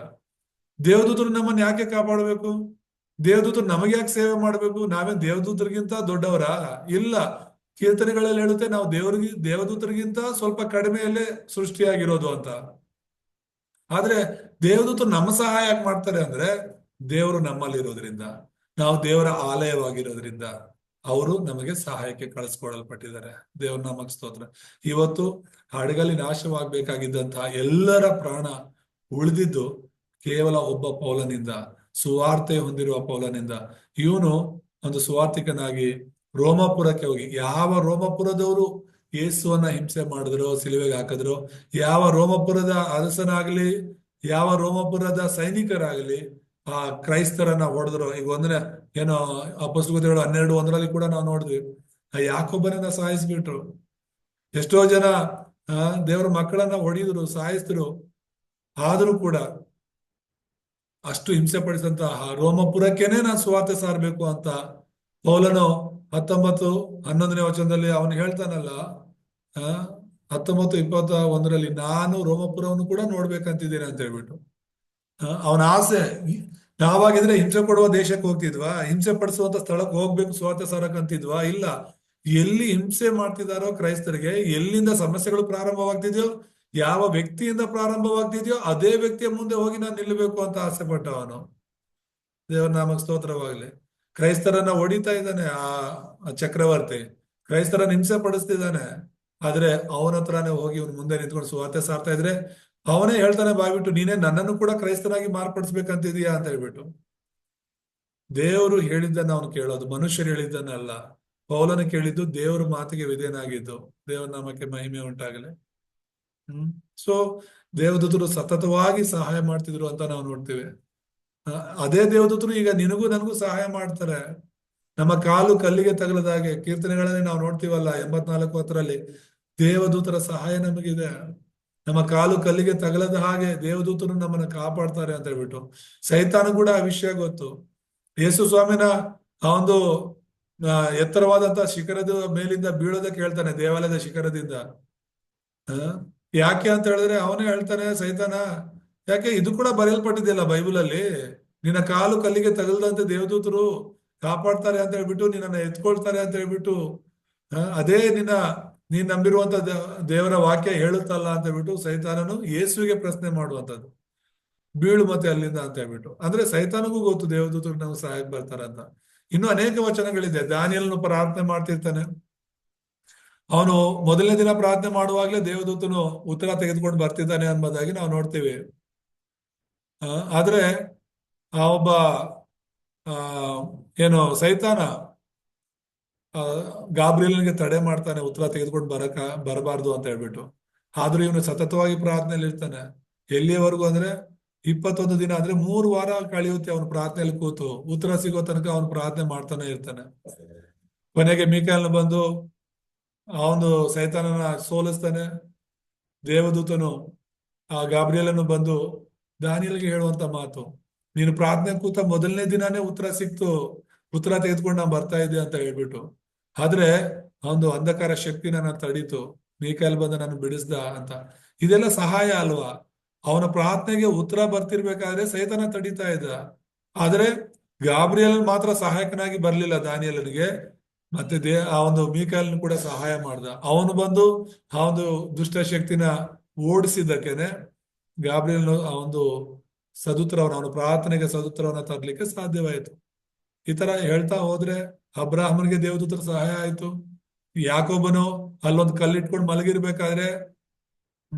ದೇವದೂತರು ನಮ್ಮನ್ನ ಯಾಕೆ ಕಾಪಾಡಬೇಕು? ದೇವದೂತರು ನಮಗೆ ಯಾಕೆ ಸೇವೆ ಮಾಡಬೇಕು? ನಾವೇನ್ ದೇವದೂತರಿಗಿಂತ ದೊಡ್ಡವರ? ಇಲ್ಲ. ಕೀರ್ತನೆಗಳಲ್ಲಿ ಹೇಳುತ್ತೆ ನಾವು ದೇವರಿಗೆ, ದೇವದೂತರಿಗಿಂತ ಸ್ವಲ್ಪ ಕಡಿಮೆಯಲ್ಲೇ ಸೃಷ್ಟಿಯಾಗಿರೋದು ಅಂತ. ಆದ್ರೆ ದೇವದೂತರು ನಮ್ಮ ಸಹಾಯ ಯಾಕೆ ಮಾಡ್ತಾರೆ ಅಂದ್ರೆ ದೇವರು ನಮ್ಮಲ್ಲಿ ಇರೋದ್ರಿಂದ ನಾವು ದೇವರ ಆಲಯವಾಗಿರೋದ್ರಿಂದ. ಅವರು ನಮಗೆ ಸಹಾಯಕ್ಕೆ ಕಳಿಸ್ಕೊಡಲ್ಪಟ್ಟಿದ್ದಾರೆ. ದೇವ್ರ ನಾಮಕ್ಕೆ ಸ್ತೋತ್ರ. ಇವತ್ತು ಹಡಗಲ್ಲಿ ನಾಶವಾಗಬೇಕಾಗಿದ್ದಂತಹ ಎಲ್ಲರ ಪ್ರಾಣ ಉಳಿದಿದ್ದು ಕೇವಲ ಒಬ್ಬ ಪೌಲನಿಂದ, ಸುವಾರ್ತೆ ಹೊಂದಿರುವ ಪೌಲನಿಂದ. ಇವನು ಒಂದು ಸುವಾರ್ಥಿಕನಾಗಿ ರೋಮಾಪುರಕ್ಕೆ ಹೋಗಿ, ಯಾವ ರೋಮಾಪುರದವರು ಯೇಸುವನ್ನ ಹಿಂಸೆ ಮಾಡಿದ್ರು, ಸಿಲುವೆಗೆ ಹಾಕಿದ್ರು, ಯಾವ ರೋಮಪುರದ ಅರಸನಾಗ್ಲಿ, ಯಾವ ರೋಮಪುರದ ಸೈನಿಕರಾಗ್ಲಿ ಆ ಕ್ರೈಸ್ತರನ್ನ ಹೊಡೆದ್ರು. ಈಗ ಒಂದನೇ ಏನೋ ಅಪಸ್ಗತಿಗಳು ಹನ್ನೆರಡು ಒಂದರಲ್ಲಿ ಕೂಡ ನಾವು ನೋಡಿದ್ವಿ. ಆ ಯಾಕೊಬ್ಬನನ್ನ ಸಾಯಿಸ್ಬಿಟ್ರು. ಎಷ್ಟೋ ಜನ, ಆ, ದೇವರ ಮಕ್ಕಳನ್ನ ಹೊಡೆದ್ರು, ಸಾಯಿಸಿದ್ರು. ಆದ್ರೂ ಕೂಡ ಅಷ್ಟು ಹಿಂಸೆ ಪಡಿಸಿದಂತಹ ರೋಮಪುರಕ್ಕೇನೆ ನಾನು ಸ್ವಾರ್ಥ ಸಾರಬೇಕು ಅಂತ ಪೌಲನು ಹತ್ತೊಂಬತ್ತು ಹನ್ನೊಂದನೇ ವಚನದಲ್ಲಿ ಅವನು ಹೇಳ್ತಾನಲ್ಲ ಹತ್ತೊಂಬತ್ತು ಇಪ್ಪತ್ತ ಒಂದರಲ್ಲಿ ನಾನು ರೋಮಪುರವನ್ನು ಕೂಡ ನೋಡ್ಬೇಕಂತಿದ್ದೇನೆ ಅಂತ ಹೇಳ್ಬಿಟ್ಟು. ಅವನ ಆಸೆ, ನಾವಾಗಿದ್ರೆ ಹಿಂಸೆ ಕೊಡುವ ದೇಶಕ್ಕೆ ಹೋಗ್ತಿದ್ವಾ? ಹಿಂಸೆ ಪಡಿಸುವಂತ ಸ್ಥಳಕ್ಕೆ ಹೋಗ್ಬೇಕು, ಸ್ವಾರ್ಥ ಸಾರಕ್ಕಂತಿದ್ವಾ ಇಲ್ಲ. ಎಲ್ಲಿ ಹಿಂಸೆ ಮಾಡ್ತಿದಾರೋ ಕ್ರೈಸ್ತರಿಗೆ, ಎಲ್ಲಿಂದ ಸಮಸ್ಯೆಗಳು ಪ್ರಾರಂಭವಾಗ್ತಿದ್ಯೋ, ಯಾವ ವ್ಯಕ್ತಿಯಿಂದ ಪ್ರಾರಂಭವಾಗ್ತಿದ್ಯೋ, ಅದೇ ವ್ಯಕ್ತಿಯ ಮುಂದೆ ಹೋಗಿ ನಾನು ನಿಲ್ಲಬೇಕು ಅಂತ ಆಸೆ ಪಟ್ಟ ಅವನು ದೇವರ ನಾಮಕ್ಕೆ ಸ್ತೋತ್ರವಾಗ್ಲಿ. ಕ್ರೈಸ್ತರನ್ನ ಹೊಡಿತಾ ಇದ್ದಾನೆ ಆ ಚಕ್ರವರ್ತಿ. ಕ್ರೈಸ್ತರನ್ನ ಹಿಂಸೆ ಪಡಿಸ್ತಿದ್ದಾನೆ. ಆದ್ರೆ ಅವನ ಹತ್ರನೇ ಹೋಗಿ ಇವನು ಮುಂದೆ ನಿಂತ್ಕೊಂಡು ಸ್ವಾರ್ಥ ಸಾರ್ತಾ ಇದ್ರೆ ಅವನೇ ಹೇಳ್ತಾನೆ ಬಾಯ್ಬಿಟ್ಟು ನೀನೇ ನನ್ನನ್ನು ಕೂಡ ಕ್ರೈಸ್ತನಾಗಿ ಮಾರ್ಪಡಿಸ್ಬೇಕಂತಿದೀಯಾ ಅಂತ ಹೇಳ್ಬಿಟ್ಟು. ದೇವರು ಹೇಳಿದ್ದನ್ನ ಅವನು ಕೇಳೋದು, ಮನುಷ್ಯರು ಹೇಳಿದ್ದನ್ನಲ್ಲ ಪೌಲನ ಕೇಳಿದ್ದು ದೇವರ ಮಾತಿಗೆ ವಿಧೇನಾಗಿದ್ದು ದೇವರ ನಾಮಕ್ಕೆ ಮಹಿಮೆ ಉಂಟಾಗಲಿ. ಹ್ಮ್? ಸೊ ದೇವದೂತರು ಸತತವಾಗಿ ಸಹಾಯ ಮಾಡ್ತಿದ್ರು ಅಂತ ನಾವು ನೋಡ್ತೀವಿ. ಅದೇ ದೇವದೂತರು ಈಗ ನಿನಗೂ ನನಗೂ ಸಹಾಯ ಮಾಡ್ತಾರೆ. ನಮ್ಮ ಕಾಲು ಕಲ್ಲಿಗೆ ತಗಲದಾಗೆ ಕೀರ್ತನೆಗಳಲ್ಲಿ ನಾವು ನೋಡ್ತೀವಲ್ಲ ಎಂಬತ್ನಾಲ್ಕು ಹತ್ತರಲ್ಲಿ, ದೇವದೂತರ ಸಹಾಯ ನಮಗಿದೆ. ನಮ್ಮ ಕಾಲು ಕಲ್ಲಿಗೆ ತಗಲದ ಹಾಗೆ ದೇವದೂತರು ನಮ್ಮನ್ನ ಕಾಪಾಡ್ತಾರೆ ಅಂತ ಹೇಳ್ಬಿಟ್ಟು ಸೈತಾನ ಕೂಡ ಆ ವಿಷಯ ಗೊತ್ತು. ಯೇಸು ಸ್ವಾಮಿನ ಆ ಒಂದು ಎತ್ತರವಾದಂತಹ ಶಿಖರದ ಮೇಲಿಂದ ಬೀಳೋದಕ್ಕೆ ಹೇಳ್ತಾನೆ ದೇವಾಲಯದ ಶಿಖರದಿಂದ. ಯಾಕೆ ಅಂತ ಹೇಳಿದ್ರೆ ಅವನೇ ಹೇಳ್ತಾನೆ, ಸೈತಾನ, ಯಾಕೆ ಇದು ಕೂಡ ಬರೆಯಲ್ಪಟ್ಟಿದೆಯಲ್ಲ ಬೈಬಲ್ ಅಲ್ಲಿ ನಿನ್ನ ಕಾಲು ಕಲ್ಲಿಗೆ ತಗಲದಂತೆ ದೇವದೂತರು ಕಾಪಾಡ್ತಾರೆ ಅಂತ ಹೇಳ್ಬಿಟ್ಟು ನಿನ್ನನ್ನ ಎತ್ಕೊಳ್ತಾರೆ ಅಂತ ಹೇಳ್ಬಿಟ್ಟು ಅದೇ ನಿನ್ನ ನೀನ್ ನಂಬಿರುವಂತ ದೇವರ ವಾಕ್ಯ ಹೇಳುತ್ತಲ್ಲ ಅಂತ ಹೇಳ್ಬಿಟ್ಟು ಸೈತಾನನು ಯೇಸುವಿಗೆ ಪ್ರಶ್ನೆ ಮಾಡುವಂತದ್ದು ಬೀಳು ಮತ್ತೆ ಅಲ್ಲಿಂದ ಅಂತ ಹೇಳ್ಬಿಟ್ಟು. ಅಂದ್ರೆ ಸೈತಾನಗೂ ಗೊತ್ತು ದೇವದೂತರು ನಾವು ಸಹಾಯ ಬರ್ತಾರಂತ ಇನ್ನು ಅನೇಕ ವಚನಗಳಿದೆ. ದಾನಿಯಲ್ನು ಪ್ರಾರ್ಥನೆ ಮಾಡ್ತಿರ್ತಾನೆ. ಅವನು ಮೊದಲನೇ ದಿನ ಪ್ರಾರ್ಥನೆ ಮಾಡುವಾಗ್ಲೇ ದೇವದೂತನು ಉತ್ತರ ತೆಗೆದುಕೊಂಡು ಬರ್ತಿದ್ದಾನೆ ಅನ್ನೋದಾಗಿ ನಾವು ನೋಡ್ತೀವಿ. ಆದ್ರೆ ಆ ಒಬ್ಬ ಏನು, ಸೈತಾನ ಆ, ಗಾಬ್ರಿಯಲ್ನಿಗೆ ತಡೆ ಮಾಡ್ತಾನೆ ಉತ್ತರ ತೆಗೆದುಕೊಂಡು ಬರಕ ಬರಬಾರ್ದು ಅಂತ ಹೇಳ್ಬಿಟ್ಟು. ಆದ್ರೂ ಇವನು ಸತತವಾಗಿ ಪ್ರಾರ್ಥನೆಯಲ್ಲಿ ಇರ್ತಾನೆ. ಎಲ್ಲಿಯವರೆಗೂ ಅಂದ್ರೆ ಇಪ್ಪತ್ತೊಂದು ದಿನ ಅಂದ್ರೆ ಮೂರು ವಾರ ಕಳೆಯುತ್ತೆ ಅವನು ಪ್ರಾರ್ಥನೆಯಲ್ಲಿ ಕೂತು. ಉತ್ತರ ಸಿಗೋ ತನಕ ಅವನು ಪ್ರಾರ್ಥನೆ ಮಾಡ್ತಾನೆ ಇರ್ತಾನೆ. ಕೊನೆಗೆ ಮೀಕಾಯಲ್ ಬಂದು ಅವನು ಸೈತಾನನ ಸೋಲಿಸ್ತಾನೆ. ದೇವದೂತನು ಆ ಗಾಬ್ರಿಯಲನ್ನು ಬಂದು ದಾನಿಯಲ್ಗೆ ಹೇಳುವಂತ ಮಾತು. ನೀನು ಪ್ರಾರ್ಥನೆ ಕೂತ ಮೊದಲನೇ ದಿನಾನೇ ಉತ್ತರ ಸಿಕ್ತು. ಉತ್ತರ ತೆಗೆದುಕೊಂಡು ನಾನು ಬರ್ತಾ ಇದ್ದೆ ಅಂತ ಹೇಳ್ಬಿಟ್ಟು. ಆದ್ರೆ ಒಂದು ಅಂಧಕಾರ ಶಕ್ತಿ ನನ್ನ ತಡೀತು ಮೀಕಾಯಲ್ ಬಂದು ನಾನು ಬಿಡಿಸ್ದ ಅಂತ. ಇದೆಲ್ಲ ಸಹಾಯ ಅಲ್ವಾ? ಅವನ ಪ್ರಾರ್ಥನೆಗೆ ಉತ್ತರ ಬರ್ತಿರ್ಬೇಕಾದ್ರೆ ಸೈತಾನ ತಡೀತಾ ಇದ್ದ. ಆದ್ರೆ ಗಾಬ್ರಿಯಲ್ ಮಾತ್ರ ಸಹಾಯಕನಾಗಿ ಬರ್ಲಿಲ್ಲ ದಾನಿಯಲನಿಗೆ. ಮತ್ತೆ ದೇ, ಆ ಒಂದು ಮೀಕಾಯಲ್ನ ಕೂಡ ಸಹಾಯ ಮಾಡ್ದ. ಅವನು ಬಂದು ಆ ಒಂದು ದುಷ್ಟಶಕ್ತಿನ ಓಡಿಸಿದ್ದಕ್ಕೇನೆ ಗಾಬ್ರಿಯಲ್ ಆ ಒಂದು ಸದುತ್ರವನ್ನ ಅವನು ಪ್ರಾರ್ಥನೆಗೆ ಸದುತ್ರವನ್ನ ತರ್ಲಿಕ್ಕೆ ಸಾಧ್ಯವಾಯಿತು. ಈ ತರ ಹೇಳ್ತಾ ಹೋದ್ರೆ ಅಬ್ರಾಹ್ಮನ್ಗೆ ದೇವದೂತರ ಸಹಾಯ ಆಯ್ತು. ಯಾಕೊಬ್ಬನು ಅಲ್ಲೊಂದು ಕಲ್ಲಿಟ್ಕೊಂಡು ಮಲಗಿರ್ಬೇಕಾದ್ರೆ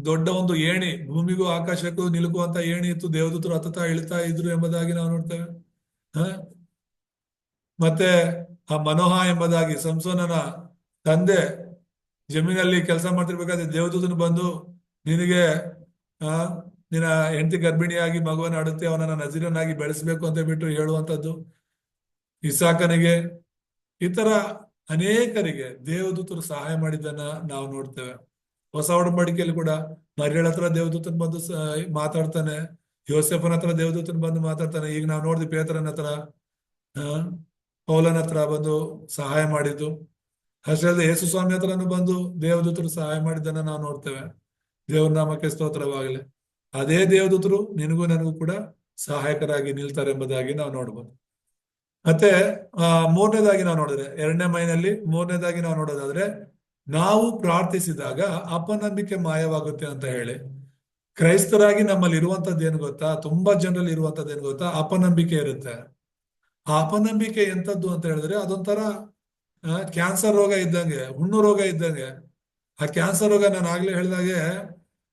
ದೊಡ್ಡ ಒಂದು ಏಣಿ, ಭೂಮಿಗೂ ಆಕಾಶಕ್ಕೂ ನಿಲುಕುವಂತ ಏಣಿ ಇತ್ತು. ದೇವದೂತರು ಹತ್ತತಾ ಇಳಿತಾ ಇದ್ರು ಎಂಬುದಾಗಿ ನಾವು ನೋಡ್ತೇವೆ. ಹ? ಮತ್ತೆ ಆ ಮನೋಹ ಎಂಬುದಾಗಿ ಸಂಸೋನನ ತಂದೆ ಜಮೀನಲ್ಲಿ ಕೆಲಸ ಮಾಡ್ತಿರ್ಬೇಕಾದ್ರೆ ದೇವದೂತನು ಬಂದು ನಿನಗೆ, ಆ, ನಿನ್ನ ಹೆಂಡತಿ ಗರ್ಭಿಣಿಯಾಗಿ ಮಗುವನ್ನು ಆಡುತ್ತೆ ಅವನನ್ನ ನಜೀರನಾಗಿ ಬೆಳೆಸಬೇಕು ಅಂತ ಬಿಟ್ಟು ಹೇಳುವಂತದ್ದು ಇಸಾಕನಿಗೆ, ಇತರ ಅನೇಕರಿಗೆ ದೇವದೂತರು ಸಹಾಯ ಮಾಡಿದ್ದನ್ನ ನಾವು ನೋಡ್ತೇವೆ. ಹೊಸ ಒಡಂಬಡಿಕೆಯಲ್ಲಿ ಕೂಡ ಮರಿಯಳ ಹತ್ರ ದೇವದೂತನ್ ಬಂದು ಮಾತಾಡ್ತಾನೆ, ಯೋಸೆಫನ ಹತ್ರ ದೇವದೂತನ್ ಬಂದು ಮಾತಾಡ್ತಾನೆ. ಈಗ ನಾವು ನೋಡಿದ್ವಿ ಪೇತ್ರನ ಹತ್ರ ಪೌಲನ ಹತ್ರ ಬಂದು ಸಹಾಯ ಮಾಡಿದ್ದು. ಅಷ್ಟೇ ಯೇಸು ಸ್ವಾಮಿ ಹತ್ರನು ಬಂದು ದೇವದೂತರು ಸಹಾಯ ಮಾಡಿದ್ದನ್ನ ನಾವು ನೋಡ್ತೇವೆ. ದೇವ್ರ ನಾಮಕ್ಕೆ ಸ್ತೋತ್ರವಾಗಲಿ. ಅದೇ ದೇವದೂತರು ನಿನಗೂ ನನಗೂ ಕೂಡ ಸಹಾಯಕರಾಗಿ ನಿಲ್ತಾರೆ ಎಂಬುದಾಗಿ ನಾವು ನೋಡ್ಬೋದು. ಮತ್ತೆ, ಆ, ಮೂರನೇದಾಗಿ ನಾವು ನೋಡಿದ್ರೆ, ಎರಡನೇ ಮೈನಲ್ಲಿ ಮೂರನೇದಾಗಿ ನಾವು ನೋಡೋದಾದ್ರೆ, ನಾವು ಪ್ರಾರ್ಥಿಸಿದಾಗ ಅಪನಂಬಿಕೆ ಮಾಯವಾಗುತ್ತೆ ಅಂತ ಹೇಳಿ. ಕ್ರೈಸ್ತರಾಗಿ ನಮ್ಮಲ್ಲಿ ಇರುವಂತದ್ದು ಏನು ಗೊತ್ತಾ? ತುಂಬಾ ಜನರಲ್ಲಿ ಇರುವಂತದ್ದು ಏನು ಗೊತ್ತಾ? ಅಪನಂಬಿಕೆ ಇರುತ್ತೆ. ಆ ಅಪನಂಬಿಕೆ ಎಂತದ್ದು ಅಂತ ಹೇಳಿದ್ರೆ, ಅದೊಂಥರ ಕ್ಯಾನ್ಸರ್ ರೋಗ ಇದ್ದಂಗೆ, ಹುಣ್ಣು ರೋಗ ಇದ್ದಂಗೆ. ಆ ಕ್ಯಾನ್ಸರ್ ರೋಗ ನಾನು ಆಗ್ಲೇ ಹೇಳಿದಾಗೆ,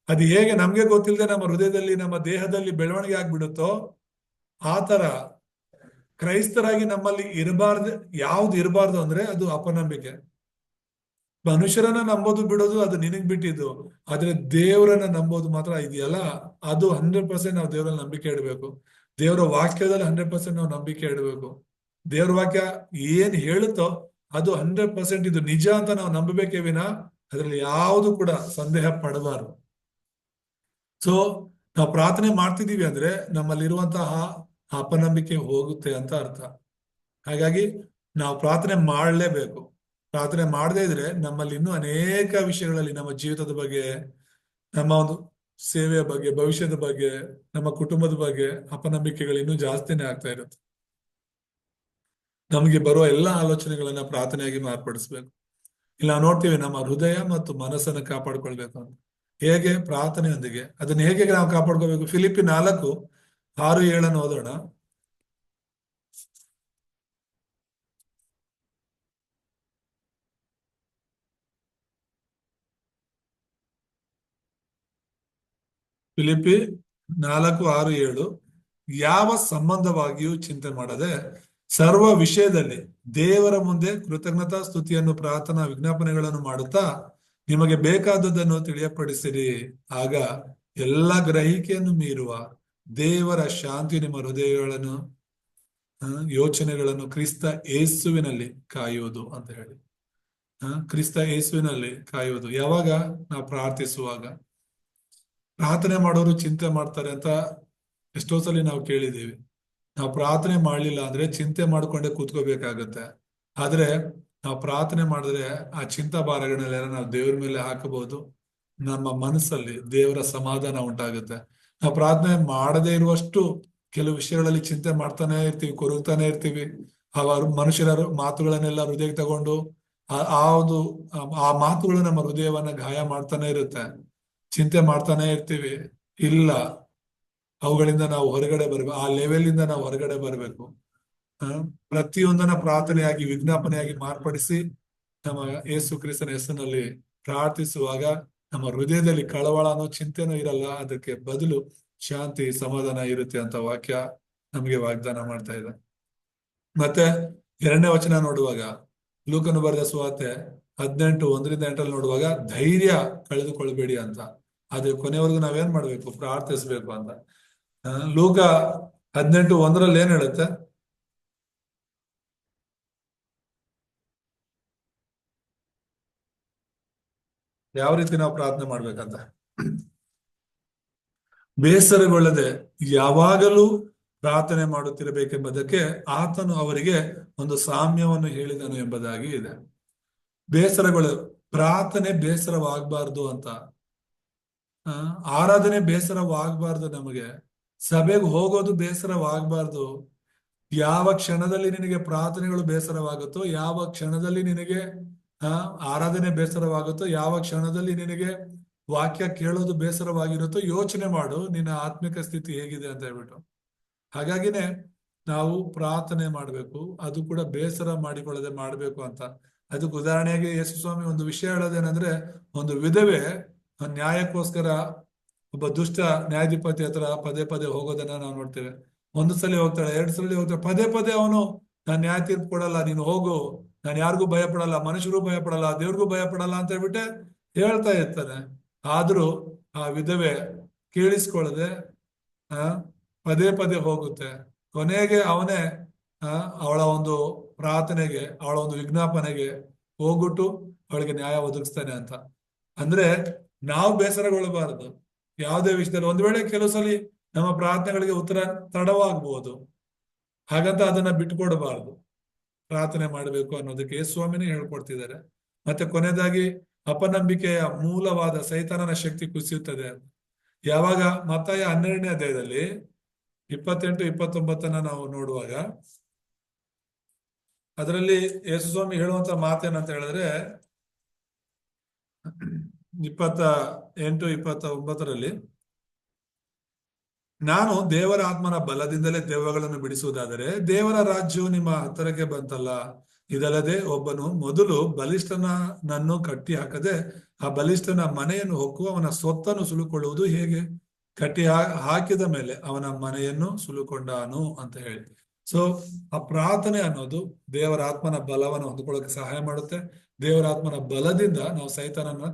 ಅದು ಹೇಗೆ ನಮ್ಗೆ ಗೊತ್ತಿಲ್ಲದೆ ನಮ್ಮ ಹೃದಯದಲ್ಲಿ, ನಮ್ಮ ದೇಹದಲ್ಲಿ ಬೆಳವಣಿಗೆ ಆಗ್ಬಿಡುತ್ತೋ, ಆ ತರ ಕ್ರೈಸ್ತರಾಗಿ ನಮ್ಮಲ್ಲಿ ಇರಬಾರ್ದು, ಯಾವ್ದು ಇರಬಾರ್ದು ಅಂದ್ರೆ ಅದು ಅಪನಂಬಿಕೆ. ಮನುಷ್ಯರನ್ನ ನಂಬೋದು ಬಿಡೋದು, ಅದು ನಿನಗ್ ಬಿಟ್ಟಿದ್ದು, ಆದ್ರೆ ದೇವರನ್ನ ನಂಬೋದು ಮಾತ್ರ ಇದೆಯಲ್ಲ? ಅದು ಹಂಡ್ರೆಡ್ ಪರ್ಸೆಂಟ್ ನಾವು ದೇವರಲ್ಲಿ ನಂಬಿಕೆ ಇಡಬೇಕು. ದೇವರ ವಾಕ್ಯದಲ್ಲಿ ಹಂಡ್ರೆಡ್ ಪರ್ಸೆಂಟ್ ನಾವು ನಂಬಿಕೆ ಇಡಬೇಕು. ದೇವರ ವಾಕ್ಯ ಏನ್ ಹೇಳುತ್ತೋ ಅದು ಹಂಡ್ರೆಡ್ ಪರ್ಸೆಂಟ್ ಇದು ನಿಜ ಅಂತ ನಾವು ನಂಬಬೇಕೇ ವಿನ ಅದರಲ್ಲಿ ಯಾವುದು ಕೂಡ ಸಂದೇಹ ಪಡಬಾರ್ದು. ಸೊ ನಾವು ಪ್ರಾರ್ಥನೆ ಮಾಡ್ತಿದೀವಿ ಅಂದ್ರೆ ನಮ್ಮಲ್ಲಿರುವಂತಹ ಅಪನಂಬಿಕೆ ಹೋಗುತ್ತೆ ಅಂತ ಅರ್ಥ. ಹಾಗಾಗಿ ನಾವು ಪ್ರಾರ್ಥನೆ ಮಾಡಲೇಬೇಕು. ಪ್ರಾರ್ಥನೆ ಮಾಡದೇ ಇದ್ರೆ ನಮ್ಮಲ್ಲಿ ಇನ್ನೂ ಅನೇಕ ವಿಷಯಗಳಲ್ಲಿ ನಮ್ಮ ಜೀವಿತದ ಬಗ್ಗೆ, ನಮ್ಮ ಒಂದು ಸೇವೆಯ ಬಗ್ಗೆ, ಭವಿಷ್ಯದ ಬಗ್ಗೆ, ನಮ್ಮ ಕುಟುಂಬದ ಬಗ್ಗೆ ಅಪನಂಬಿಕೆಗಳು ಇನ್ನೂ ಜಾಸ್ತಿನೇ ಆಗ್ತಾ ಇರುತ್ತೆ. ನಮಗೆ ಬರುವ ಎಲ್ಲ ಆಲೋಚನೆಗಳನ್ನ ಪ್ರಾರ್ಥನೆಯಾಗಿ ಮಾರ್ಪಡಿಸ್ಬೇಕು. ಇಲ್ಲ, ನೋಡ್ತೀವಿ ನಮ್ಮ ಹೃದಯ ಮತ್ತು ಮನಸ್ಸನ್ನು ಕಾಪಾಡ್ಕೊಳ್ಬೇಕು ಅಂತ. ಹೇಗೆ? ಪ್ರಾರ್ಥನೆಯೊಂದಿಗೆ. ಅದನ್ನ ಹೇಗೆ ನಾವು ಕಾಪಾಡ್ಕೋಬೇಕು ಫಿಲಿಪಿ ನಾಲ್ಕು ಆರು ಏಳನ್ನು ಓದೋಣ. ಫಿಲಿಪಿ ನಾಲ್ಕು, ಆರು, ಏಳು. ಯಾವ ಸಂಬಂಧವಾಗಿಯೂ ಚಿಂತೆ ಮಾಡದೆ ಸರ್ವ ವಿಷಯದಲ್ಲಿ ದೇವರ ಮುಂದೆ ಕೃತಜ್ಞತಾ ಸ್ತುತಿಯನ್ನು, ಪ್ರಾರ್ಥನಾ ವಿಜ್ಞಾಪನೆಗಳನ್ನು ಮಾಡುತ್ತಾ ನಿಮಗೆ ಬೇಕಾದದನ್ನು ತಿಳಿಯಪಡಿಸಿರಿ. ಆಗ ಎಲ್ಲ ಗ್ರಹಿಕೆಯನ್ನು ಮೀರುವ ದೇವರ ಶಾಂತಿ ನಿಮ್ಮ ಹೃದಯಗಳನ್ನು ಯೋಚನೆಗಳನ್ನು ಕ್ರಿಸ್ತ ಏಸುವಿನಲ್ಲಿ ಕಾಯುವುದು ಅಂತ ಹೇಳಿ. ಕ್ರಿಸ್ತ ಏಸುವಿನಲ್ಲಿ ಕಾಯುವುದು. ಯಾವಾಗ? ನಾವು ಪ್ರಾರ್ಥಿಸುವಾಗ. ಪ್ರಾರ್ಥನೆ ಮಾಡೋರು ಚಿಂತೆ ಮಾಡ್ತಾರೆ ಅಂತ ಎಷ್ಟೋ ಸಲ ನಾವು ಕೇಳಿದ್ದೀವಿ. ನಾವು ಪ್ರಾರ್ಥನೆ ಮಾಡಲಿಲ್ಲ ಅಂದ್ರೆ ಚಿಂತೆ ಮಾಡ್ಕೊಂಡೇ ಕೂತ್ಕೋಬೇಕಾಗತ್ತೆ. ಆದ್ರೆ ನಾವು ಪ್ರಾರ್ಥನೆ ಮಾಡಿದ್ರೆ ಆ ಚಿಂತಾ ಭಾರಗಳನ್ನೆಲ್ಲ ನಾವು ದೇವ್ರ ಮೇಲೆ ಹಾಕಬಹುದು. ನಮ್ಮ ಮನಸ್ಸಲ್ಲಿ ದೇವರ ಸಮಾಧಾನ ಉಂಟಾಗುತ್ತೆ. ನಾವು ಪ್ರಾರ್ಥನೆ ಮಾಡದೇ ಇರುವಷ್ಟು ಕೆಲವು ವಿಷಯಗಳಲ್ಲಿ ಚಿಂತೆ ಮಾಡ್ತಾನೆ ಇರ್ತೀವಿ ಕೊರಗ್ತಾನೆ ಇರ್ತೀವಿ. ಅವರು ಮನುಷ್ಯರ ಮಾತುಗಳನ್ನೆಲ್ಲ ಹೃದಯಕ್ಕೆ ತಗೊಂಡು ಆ ಒಂದು, ಆ- ಆ ಮಾತುಗಳು ನಮ್ಮ ಹೃದಯವನ್ನ ಗಾಯ ಮಾಡ್ತಾನೆ ಇರುತ್ತೆ. ಚಿಂತೆ ಮಾಡ್ತಾನೆ ಇರ್ತೀವಿ. ಇಲ್ಲ. ಅವುಗಳಿಂದ ನಾವು ಹೊರಗಡೆ ಬರ್ಬೇಕು. ಆ ಲೆವೆಲ್ ಇಂದ ನಾವು ಹೊರಗಡೆ ಬರಬೇಕು. ಪ್ರತಿಯೊಂದನ್ನ ಪ್ರಾರ್ಥನೆಯಾಗಿ, ವಿಜ್ಞಾಪನೆಯಾಗಿ ಮಾರ್ಪಡಿಸಿ ನಮ್ಮ ಯೇಸು ಕ್ರಿಸ್ತನ ಹೆಸರಿನಲ್ಲಿ ಪ್ರಾರ್ಥಿಸುವಾಗ ನಮ್ಮ ಹೃದಯದಲ್ಲಿ ಕಳವಳ ಅನ್ನೋ ಚಿಂತೆನೂ ಇರಲ್ಲ, ಅದಕ್ಕೆ ಬದಲು ಶಾಂತಿ, ಸಮಾಧಾನ ಇರುತ್ತೆ ಅಂತ ವಾಕ್ಯ ನಮಗೆ ವಾಗ್ದಾನ ಮಾಡ್ತಾ ಇದೆ. ಮತ್ತೆ ಎರಡನೇ ವಚನ ನೋಡುವಾಗ, ಲೂಕನು ಬರೆದ ಸ್ವಾತೆ ಹದಿನೆಂಟು, ಒಂದರಿಂದ ಎಂಟಲ್ಲಿ ನೋಡುವಾಗ, ಧೈರ್ಯ ಕಳೆದುಕೊಳ್ಬೇಡಿ ಅಂತ. ಆದ್ರೆ ಕೊನೆವರೆಗೂ ನಾವೇನ್ ಮಾಡ್ಬೇಕು? ಪ್ರಾರ್ಥಿಸ್ಬೇಕು ಅಂತ. ಲೂಕ ಹದಿನೆಂಟು, ಒಂದರಲ್ಲಿ ಏನ್ ಹೇಳುತ್ತೆ? ಯಾವ ರೀತಿ ನಾವು ಪ್ರಾರ್ಥನೆ ಮಾಡ್ಬೇಕಂತ? ಬೇಸರಗೊಳ್ಳದೆ ಯಾವಾಗಲೂ ಪ್ರಾರ್ಥನೆ ಮಾಡುತ್ತಿರಬೇಕೆಂಬುದಕ್ಕೆ ಆತನು ಅವರಿಗೆ ಒಂದು ಸಾಮ್ಯವನ್ನು ಹೇಳಿದನು ಎಂಬುದಾಗಿ ಇದೆ. ಬೇಸರಗಳು ಪ್ರಾರ್ಥನೆ ಬೇಸರವಾಗಬಾರ್ದು ಅಂತ. ಆರಾಧನೆ ಬೇಸರವಾಗಬಾರ್ದು ನಮಗೆ. ಸಭೆಗೆ ಹೋಗೋದು ಬೇಸರವಾಗಬಾರ್ದು. ಯಾವ ಕ್ಷಣದಲ್ಲಿ ನಿನಗೆ ಪ್ರಾರ್ಥನೆಗಳು ಬೇಸರವಾಗುತ್ತೋ, ಯಾವ ಕ್ಷಣದಲ್ಲಿ ನಿನಗೆ ಆರಾಧನೆ ಬೇಸರವಾಗುತ್ತೋ, ಯಾವ ಕ್ಷಣದಲ್ಲಿ ನಿನಗೆ ವಾಕ್ಯ ಕೇಳೋದು ಬೇಸರವಾಗಿರುತ್ತೋ ಯೋಚನೆ ಮಾಡು, ನಿನ್ನ ಆತ್ಮಿಕ ಸ್ಥಿತಿ ಹೇಗಿದೆ ಅಂತ ಹೇಳ್ಬಿಟ್ಟು. ಹಾಗಾಗಿನೇ ನಾವು ಪ್ರಾರ್ಥನೆ ಮಾಡಬೇಕು, ಅದು ಕೂಡ ಬೇಸರ ಮಾಡಿಕೊಳ್ಳದೆ ಮಾಡಬೇಕು ಅಂತ. ಅದಕ್ಕೆ ಉದಾಹರಣೆಗೆ ಯೇಸು ಸ್ವಾಮಿ ಒಂದು ವಿಷಯ ಹೇಳೋದೇನಂದ್ರೆ, ಒಂದು ವಿಧವೆ ನ್ಯಾಯಕ್ಕೋಸ್ಕರ ಒಬ್ಬ ದುಷ್ಟ ನ್ಯಾಯಾಧಿಪತಿ ಹತ್ರ ಪದೇ ಪದೇ ಹೋಗೋದನ್ನ ನಾವು ನೋಡ್ತೇವೆ. ಒಂದು ಸಲ ಹೋಗ್ತಾಳೆ, ಎರಡು ಸಲ ಹೋಗ್ತಾಳೆ, ಪದೇ ಪದೇ ಅವನು, ನಾನು ನ್ಯಾಯ ತೀರ್ಪು ಕೊಡಲ್ಲ, ನೀನು ಹೋಗು. ನಾನು ಯಾರಿಗೂ ಭಯ ಪಡಲ್ಲ ಮನುಷ್ಯರಿಗೂ ಭಯ ಪಡಲ್ಲ ದೇವ್ರಿಗೂ ಭಯ ಪಡಲ್ಲ ಅಂತ ಹೇಳ್ಬಿಟ್ಟೆ ಹೇಳ್ತಾ ಇರ್ತಾನೆ. ಆದ್ರೂ ಆ ವಿಧವೆ ಕೇಳಿಸ್ಕೊಳ್ಳದೆ, ಆ, ಪದೇ ಪದೇ ಹೋಗುತ್ತೆ. ಕೊನೆಗೆ ಅವನೇ ಅವಳ ಒಂದು ಪ್ರಾರ್ಥನೆಗೆ, ಅವಳ ಒಂದು ವಿಜ್ಞಾಪನೆಗೆ ಹೋಗ್ಬಿಟ್ಟು ಅವಳಿಗೆ ನ್ಯಾಯ ಒದಗಿಸ್ತಾನೆ ಅಂತ. ಅಂದ್ರೆ ನಾವು ಬೇಸರಗೊಳ್ಳಬಾರದು. ಯಾವುದೇ ವಿಷಯದಲ್ಲಿ ಒಂದ್ ವೇಳೆ ಕೆಲವು ಸಲ ನಮ್ಮ ಪ್ರಾರ್ಥನೆಗಳಿಗೆ ಉತ್ತರ ತಡವಾಗಬಹುದು ಹಾಗಂತ ಅದನ್ನ ಬಿಟ್ಟುಕೊಡಬಾರದು. ಪ್ರಾರ್ಥನೆ ಮಾಡಬೇಕು ಅನ್ನೋದಕ್ಕೆ ಸ್ವಾಮಿನೇ ಹೇಳ್ಕೊಡ್ತಿದ್ದಾರೆ. ಮತ್ತೆ ಕೊನೆಯದಾಗಿ ಅಪನಂಬಿಕೆಯ ಮೂಲವಾದ ಸೈತಾನನ ಶಕ್ತಿ ಕುಸಿಯುತ್ತದೆ ಯಾವಾಗ? ಮತ್ತಾಯ ಹನ್ನೆರಡನೇ ಅಧ್ಯಾಯದಲ್ಲಿ ಇಪ್ಪತ್ತೆಂಟು, ಇಪ್ಪತ್ತೊಂಬತ್ತನ್ನ ನಾವು ನೋಡುವಾಗ ಅದರಲ್ಲಿ ಯೇಸು ಸ್ವಾಮಿ ಹೇಳುವಂತ ಮಾತೇನಂತ ಹೇಳಿದ್ರೆ ಇಪ್ಪತ್ತ ಎಂಟು ಇಪ್ಪತ್ತ ಒಂಬತ್ತರಲ್ಲಿ ನಾನು ದೇವರ ಆತ್ಮನ ಬಲದಿಂದಲೇ ದೆವ್ವಗಳನ್ನು ಬಿಡಿಸುವುದಾದರೆ ದೇವರ ರಾಜ್ಯವು ನಿಮ್ಮ ಹತ್ತಿರಕ್ಕೆ ಬಂತಲ್ಲ. ಇದಲ್ಲದೆ ಒಬ್ಬನು ಮೊದಲು ಬಲಿಷ್ಠನನ್ನು ಕಟ್ಟಿ ಹಾಕದೆ ಆ ಬಲಿಷ್ಠನ ಮನೆಯನ್ನು ಹೊಕ್ಕು, ಅವನ ಸ್ವತ್ತನ್ನು ಸುಲುಕೊಳ್ಳುವುದು ಹೇಗೆ? ಕಟ್ಟಿ ಹಾಕಿದ ಮೇಲೆ ಅವನ ಮನೆಯನ್ನು ಸುಲುಕೊಂಡಾನು ಅಂತ ಹೇಳಿ. ಸೊ ಆ ಪ್ರಾರ್ಥನೆ ಅನ್ನೋದು ದೇವರ ಆತ್ಮನ ಬಲವನ್ನು ಹೊಂದ್ಕೊಳ್ಳೋಕೆ ಸಹಾಯ ಮಾಡುತ್ತೆ. ದೇವರ ಆತ್ಮನ ಬಲದಿಂದ ನಾವು ಸೈತಾನನ್ನ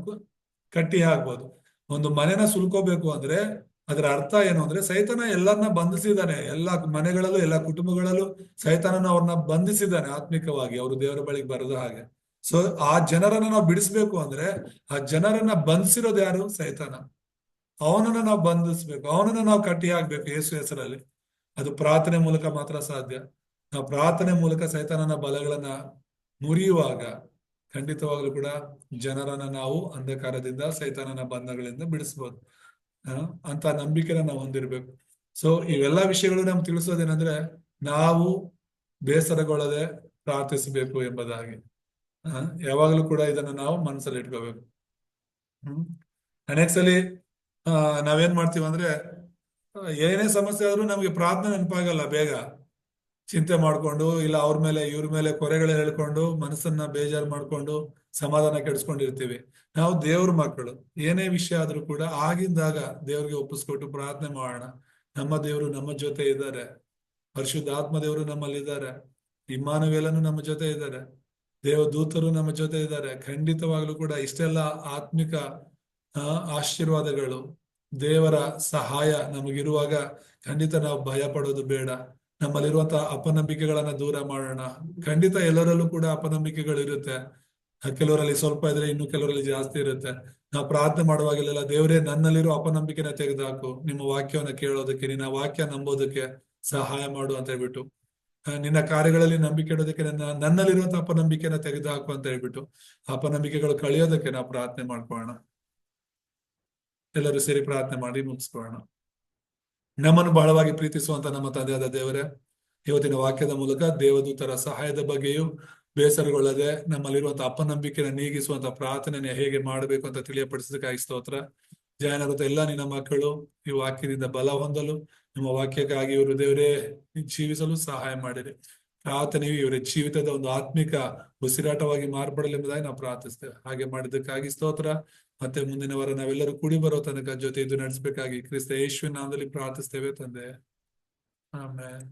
ಕಟ್ಟಿ ಹಾಕ್ಬೋದು ಒಂದು ಮನೆನ ಸುಲ್ಕೋಬೇಕು ಅಂದ್ರೆ ಅದರ ಅರ್ಥ ಏನು ಅಂದ್ರೆ ಸೈತಾನ ಎಲ್ಲರನ್ನ ಬಂಧಿಸಿದ್ದಾನೆ. ಎಲ್ಲ ಮನೆಗಳಲ್ಲೂ, ಎಲ್ಲ ಕುಟುಂಬಗಳಲ್ಲೂ ಸೈತಾನನ ಅವ್ರನ್ನ ಬಂಧಿಸಿದ್ದಾನೆ ಆತ್ಮಿಕವಾಗಿ. ಅವರು ದೇವರ ಬಳಿಗೆ ಬರದ ಹಾಗೆ. ಸೊ ಆ ಜನರನ್ನ ನಾವು ಬಿಡಿಸ್ಬೇಕು ಅಂದ್ರೆ ಆ ಜನರನ್ನ ಬಂಧಿಸಿರೋದು ಯಾರು? ಸೈತಾನ. ಅವನನ್ನ ನಾವು ಬಂಧಿಸ್ಬೇಕು. ಅವನನ್ನ ನಾವು ಕಟ್ಟಿ ಹಾಕ್ಬೇಕು ಯೇಸು ಹೆಸರಲ್ಲಿ. ಅದು ಪ್ರಾರ್ಥನೆ ಮೂಲಕ ಮಾತ್ರ ಸಾಧ್ಯ. ನಾವು ಪ್ರಾರ್ಥನೆ ಮೂಲಕ ಸೈತಾನನ ಬಲಗಳನ್ನ ಮುರಿಯುವಾಗ ಖಂಡಿತವಾಗ್ಲೂ ಕೂಡ ಜನರನ್ನ ನಾವು ಅಂಧಕಾರದಿಂದ ಸೈತಾನನ ಬಂಧಗಳಿಂದ ಬಿಡಿಸ್ಬೋದು. ಅಂತ ನಂಬಿಕೆನ ನಾವು ಹೊಂದಿರ್ಬೇಕು. ಸೊ ಇವೆಲ್ಲ ವಿಷಯಗಳು ನಮ್ಗೆ ತಿಳಿಸೋದೇನಂದ್ರೆ ನಾವು ಬೇಸರಗೊಳ್ಳದೆ ಪ್ರಾರ್ಥಿಸಬೇಕು ಎಂಬುದಾಗಿ. ಯಾವಾಗಲೂ ಕೂಡ ಇದನ್ನ ನಾವು ಮನಸ್ಸಲ್ಲಿ ಇಟ್ಕೋಬೇಕು. ಹ್ಮ್. ಅನೇಕ ಸಲಿ ಆ, ನಾವೇನ್ ಮಾಡ್ತೀವಿ ಅಂದ್ರೆ ಏನೇ ಸಮಸ್ಯೆ ಆದ್ರೂ ನಮ್ಗೆ ಪ್ರಾರ್ಥನೆ ನೆನಪಾಗಲ್ಲ ಬೇಗ. ಚಿಂತೆ ಮಾಡ್ಕೊಂಡು ಇಲ್ಲ ಅವ್ರ ಮೇಲೆ ಇವ್ರ ಮೇಲೆ ಕೊರೆಗಳು ಹೇಳ್ಕೊಂಡು ಮನಸ್ಸನ್ನ ಬೇಜಾರು ಮಾಡ್ಕೊಂಡು ಸಮಾಧಾನ ಕೆಡಿಸ್ಕೊಂಡಿರ್ತೀವಿ. ನಾವು ದೇವ್ರ ಮಕ್ಕಳು. ಏನೇ ವಿಷಯ ಆದ್ರೂ ಕೂಡ ಆಗಿಂದಾಗ ದೇವ್ರಿಗೆ ಒಪ್ಪಿಸ್ಕೊಟ್ಟು ಪ್ರಾರ್ಥನೆ ಮಾಡೋಣ. ನಮ್ಮ ದೇವರು ನಮ್ಮ ಜೊತೆ ಇದ್ದಾರೆ. ಪರಿಶುದ್ಧಾತ್ಮ ದೇವರು ನಮ್ಮಲ್ಲಿದ್ದಾರೆ. ಇಮ್ಮಾನುವೇಲನು ನಮ್ಮ ಜೊತೆ ಇದ್ದಾರೆ. ದೇವದೂತರು ನಮ್ಮ ಜೊತೆ ಇದ್ದಾರೆ. ಖಂಡಿತವಾಗ್ಲೂ ಕೂಡ ಇಷ್ಟೆಲ್ಲ ಆತ್ಮಿಕ ಆಶೀರ್ವಾದಗಳು ದೇವರ ಸಹಾಯ ನಮಗಿರುವಾಗ ಖಂಡಿತ ನಾವು ಭಯ ಪಡೋದು ಬೇಡ. ನಮ್ಮಲ್ಲಿರುವಂತಹ ಅಪನಂಬಿಕೆಗಳನ್ನ ದೂರ ಮಾಡೋಣ. ಖಂಡಿತ ಎಲ್ಲರಲ್ಲೂ ಕೂಡ ಅಪನಂಬಿಕೆಗಳು ಇರುತ್ತೆ ಕೆಲವರಲ್ಲಿ ಸ್ವಲ್ಪ ಇದ್ರೆ ಇನ್ನು ಕೆಲವರಲ್ಲಿ ಜಾಸ್ತಿ ಇರುತ್ತೆ. ನಾವು ಪ್ರಾರ್ಥನೆ ಮಾಡುವಾಗಲೆಲ್ಲ ದೇವರೇ, ನನ್ನಲ್ಲಿರೋ ಅಪನಂಬಿಕೆನ ತೆಗೆದುಹಾಕು. ನಿಮ್ಮ ವಾಕ್ಯವನ್ನ ಕೇಳೋದಕ್ಕೆ, ನಿನ್ನ ವಾಕ್ಯ ನಂಬೋದಕ್ಕೆ ಸಹಾಯ ಮಾಡು ಅಂತ ಹೇಳ್ಬಿಟ್ಟು. ನಿನ್ನ ಕಾರ್ಯಗಳಲ್ಲಿ ನಂಬಿಕೆ ಇಡೋದಕ್ಕೆ, ನನ್ನ, ನನ್ನಲ್ಲಿರುವಂತಹ ಅಪನಂಬಿಕೆನ ತೆಗೆದುಹಾಕು ಅಂತ ಹೇಳ್ಬಿಟ್ಟು. ಅಪನಂಬಿಕೆಗಳು ಕಳಿಯೋದಕ್ಕೆ ನಾವು ಪ್ರಾರ್ಥನೆ ಮಾಡ್ಕೊಳ್ಳೋಣ. ಎಲ್ಲರೂ ಸೇರಿ ಪ್ರಾರ್ಥನೆ ಮಾಡಿ ಮುಗಿಸ್ಕೊಳ್ಳೋಣ. ನಮ್ಮನ್ನು ಬಹಳವಾಗಿ ಪ್ರೀತಿಸುವಂತ ನಮ್ಮ ತಂದೆಯಾದ ದೇವರೇ, ಇವತ್ತಿನ ವಾಕ್ಯದ ಮೂಲಕ ದೇವದೂತರ ಸಹಾಯದ ಬಗ್ಗೆಯೂ ಬೇಸರಗೊಳ್ಳದೆ ನಮ್ಮಲ್ಲಿರುವಂತಹ ಅಪನಂಬಿಕೆನ ನೀಗಿಸುವಂತಹ ಪ್ರಾರ್ಥನೆ ಹೇಗೆ ಮಾಡಬೇಕು ಅಂತ ತಿಳಿಯಪಡಿಸೋದಕ್ಕಾಗಿ ಸ್ತೋತ್ರ. ಜಯನಗತ ಎಲ್ಲ ನಿನ್ನ ಮಕ್ಕಳು ಈ ವಾಕ್ಯದಿಂದ ಬಲ ಹೊಂದಲು ನಿಮ್ಮ ವಾಕ್ಯಕ್ಕಾಗಿ ಇವರು ದೇವರೇ ಜೀವಿಸಲು ಸಹಾಯ ಮಾಡಿರಿ. ಪ್ರಾರ್ಥನೆಯು ಇವರ ಜೀವಿತದ ಒಂದು ಆತ್ಮಿಕ ಉಸಿರಾಟವಾಗಿ ಮಾರ್ಪಡಲಿ ಎಂಬುದಾಗಿ ನಾವು ಪ್ರಾರ್ಥಿಸ್ತೇವೆ. ಹಾಗೆ ಮಾಡಿದ್ದಕ್ಕಾಗಿ ಸ್ತೋತ್ರ. ಮತ್ತೆ ಮುಂದಿನ ವಾರ ನಾವೆಲ್ಲರೂ ಕೂಡಿ ಬರೋ ತನಕ ಜೊತೆ ಇದು ನಡೆಸಬೇಕಾಗಿ ಕ್ರಿಸ್ತ ಯೇಸುವಿನ ನಾಮದಲ್ಲಿ ಪ್ರಾರ್ಥಿಸ್ತೇವೆ ತಂದೆ. ಆಮೇಲೆ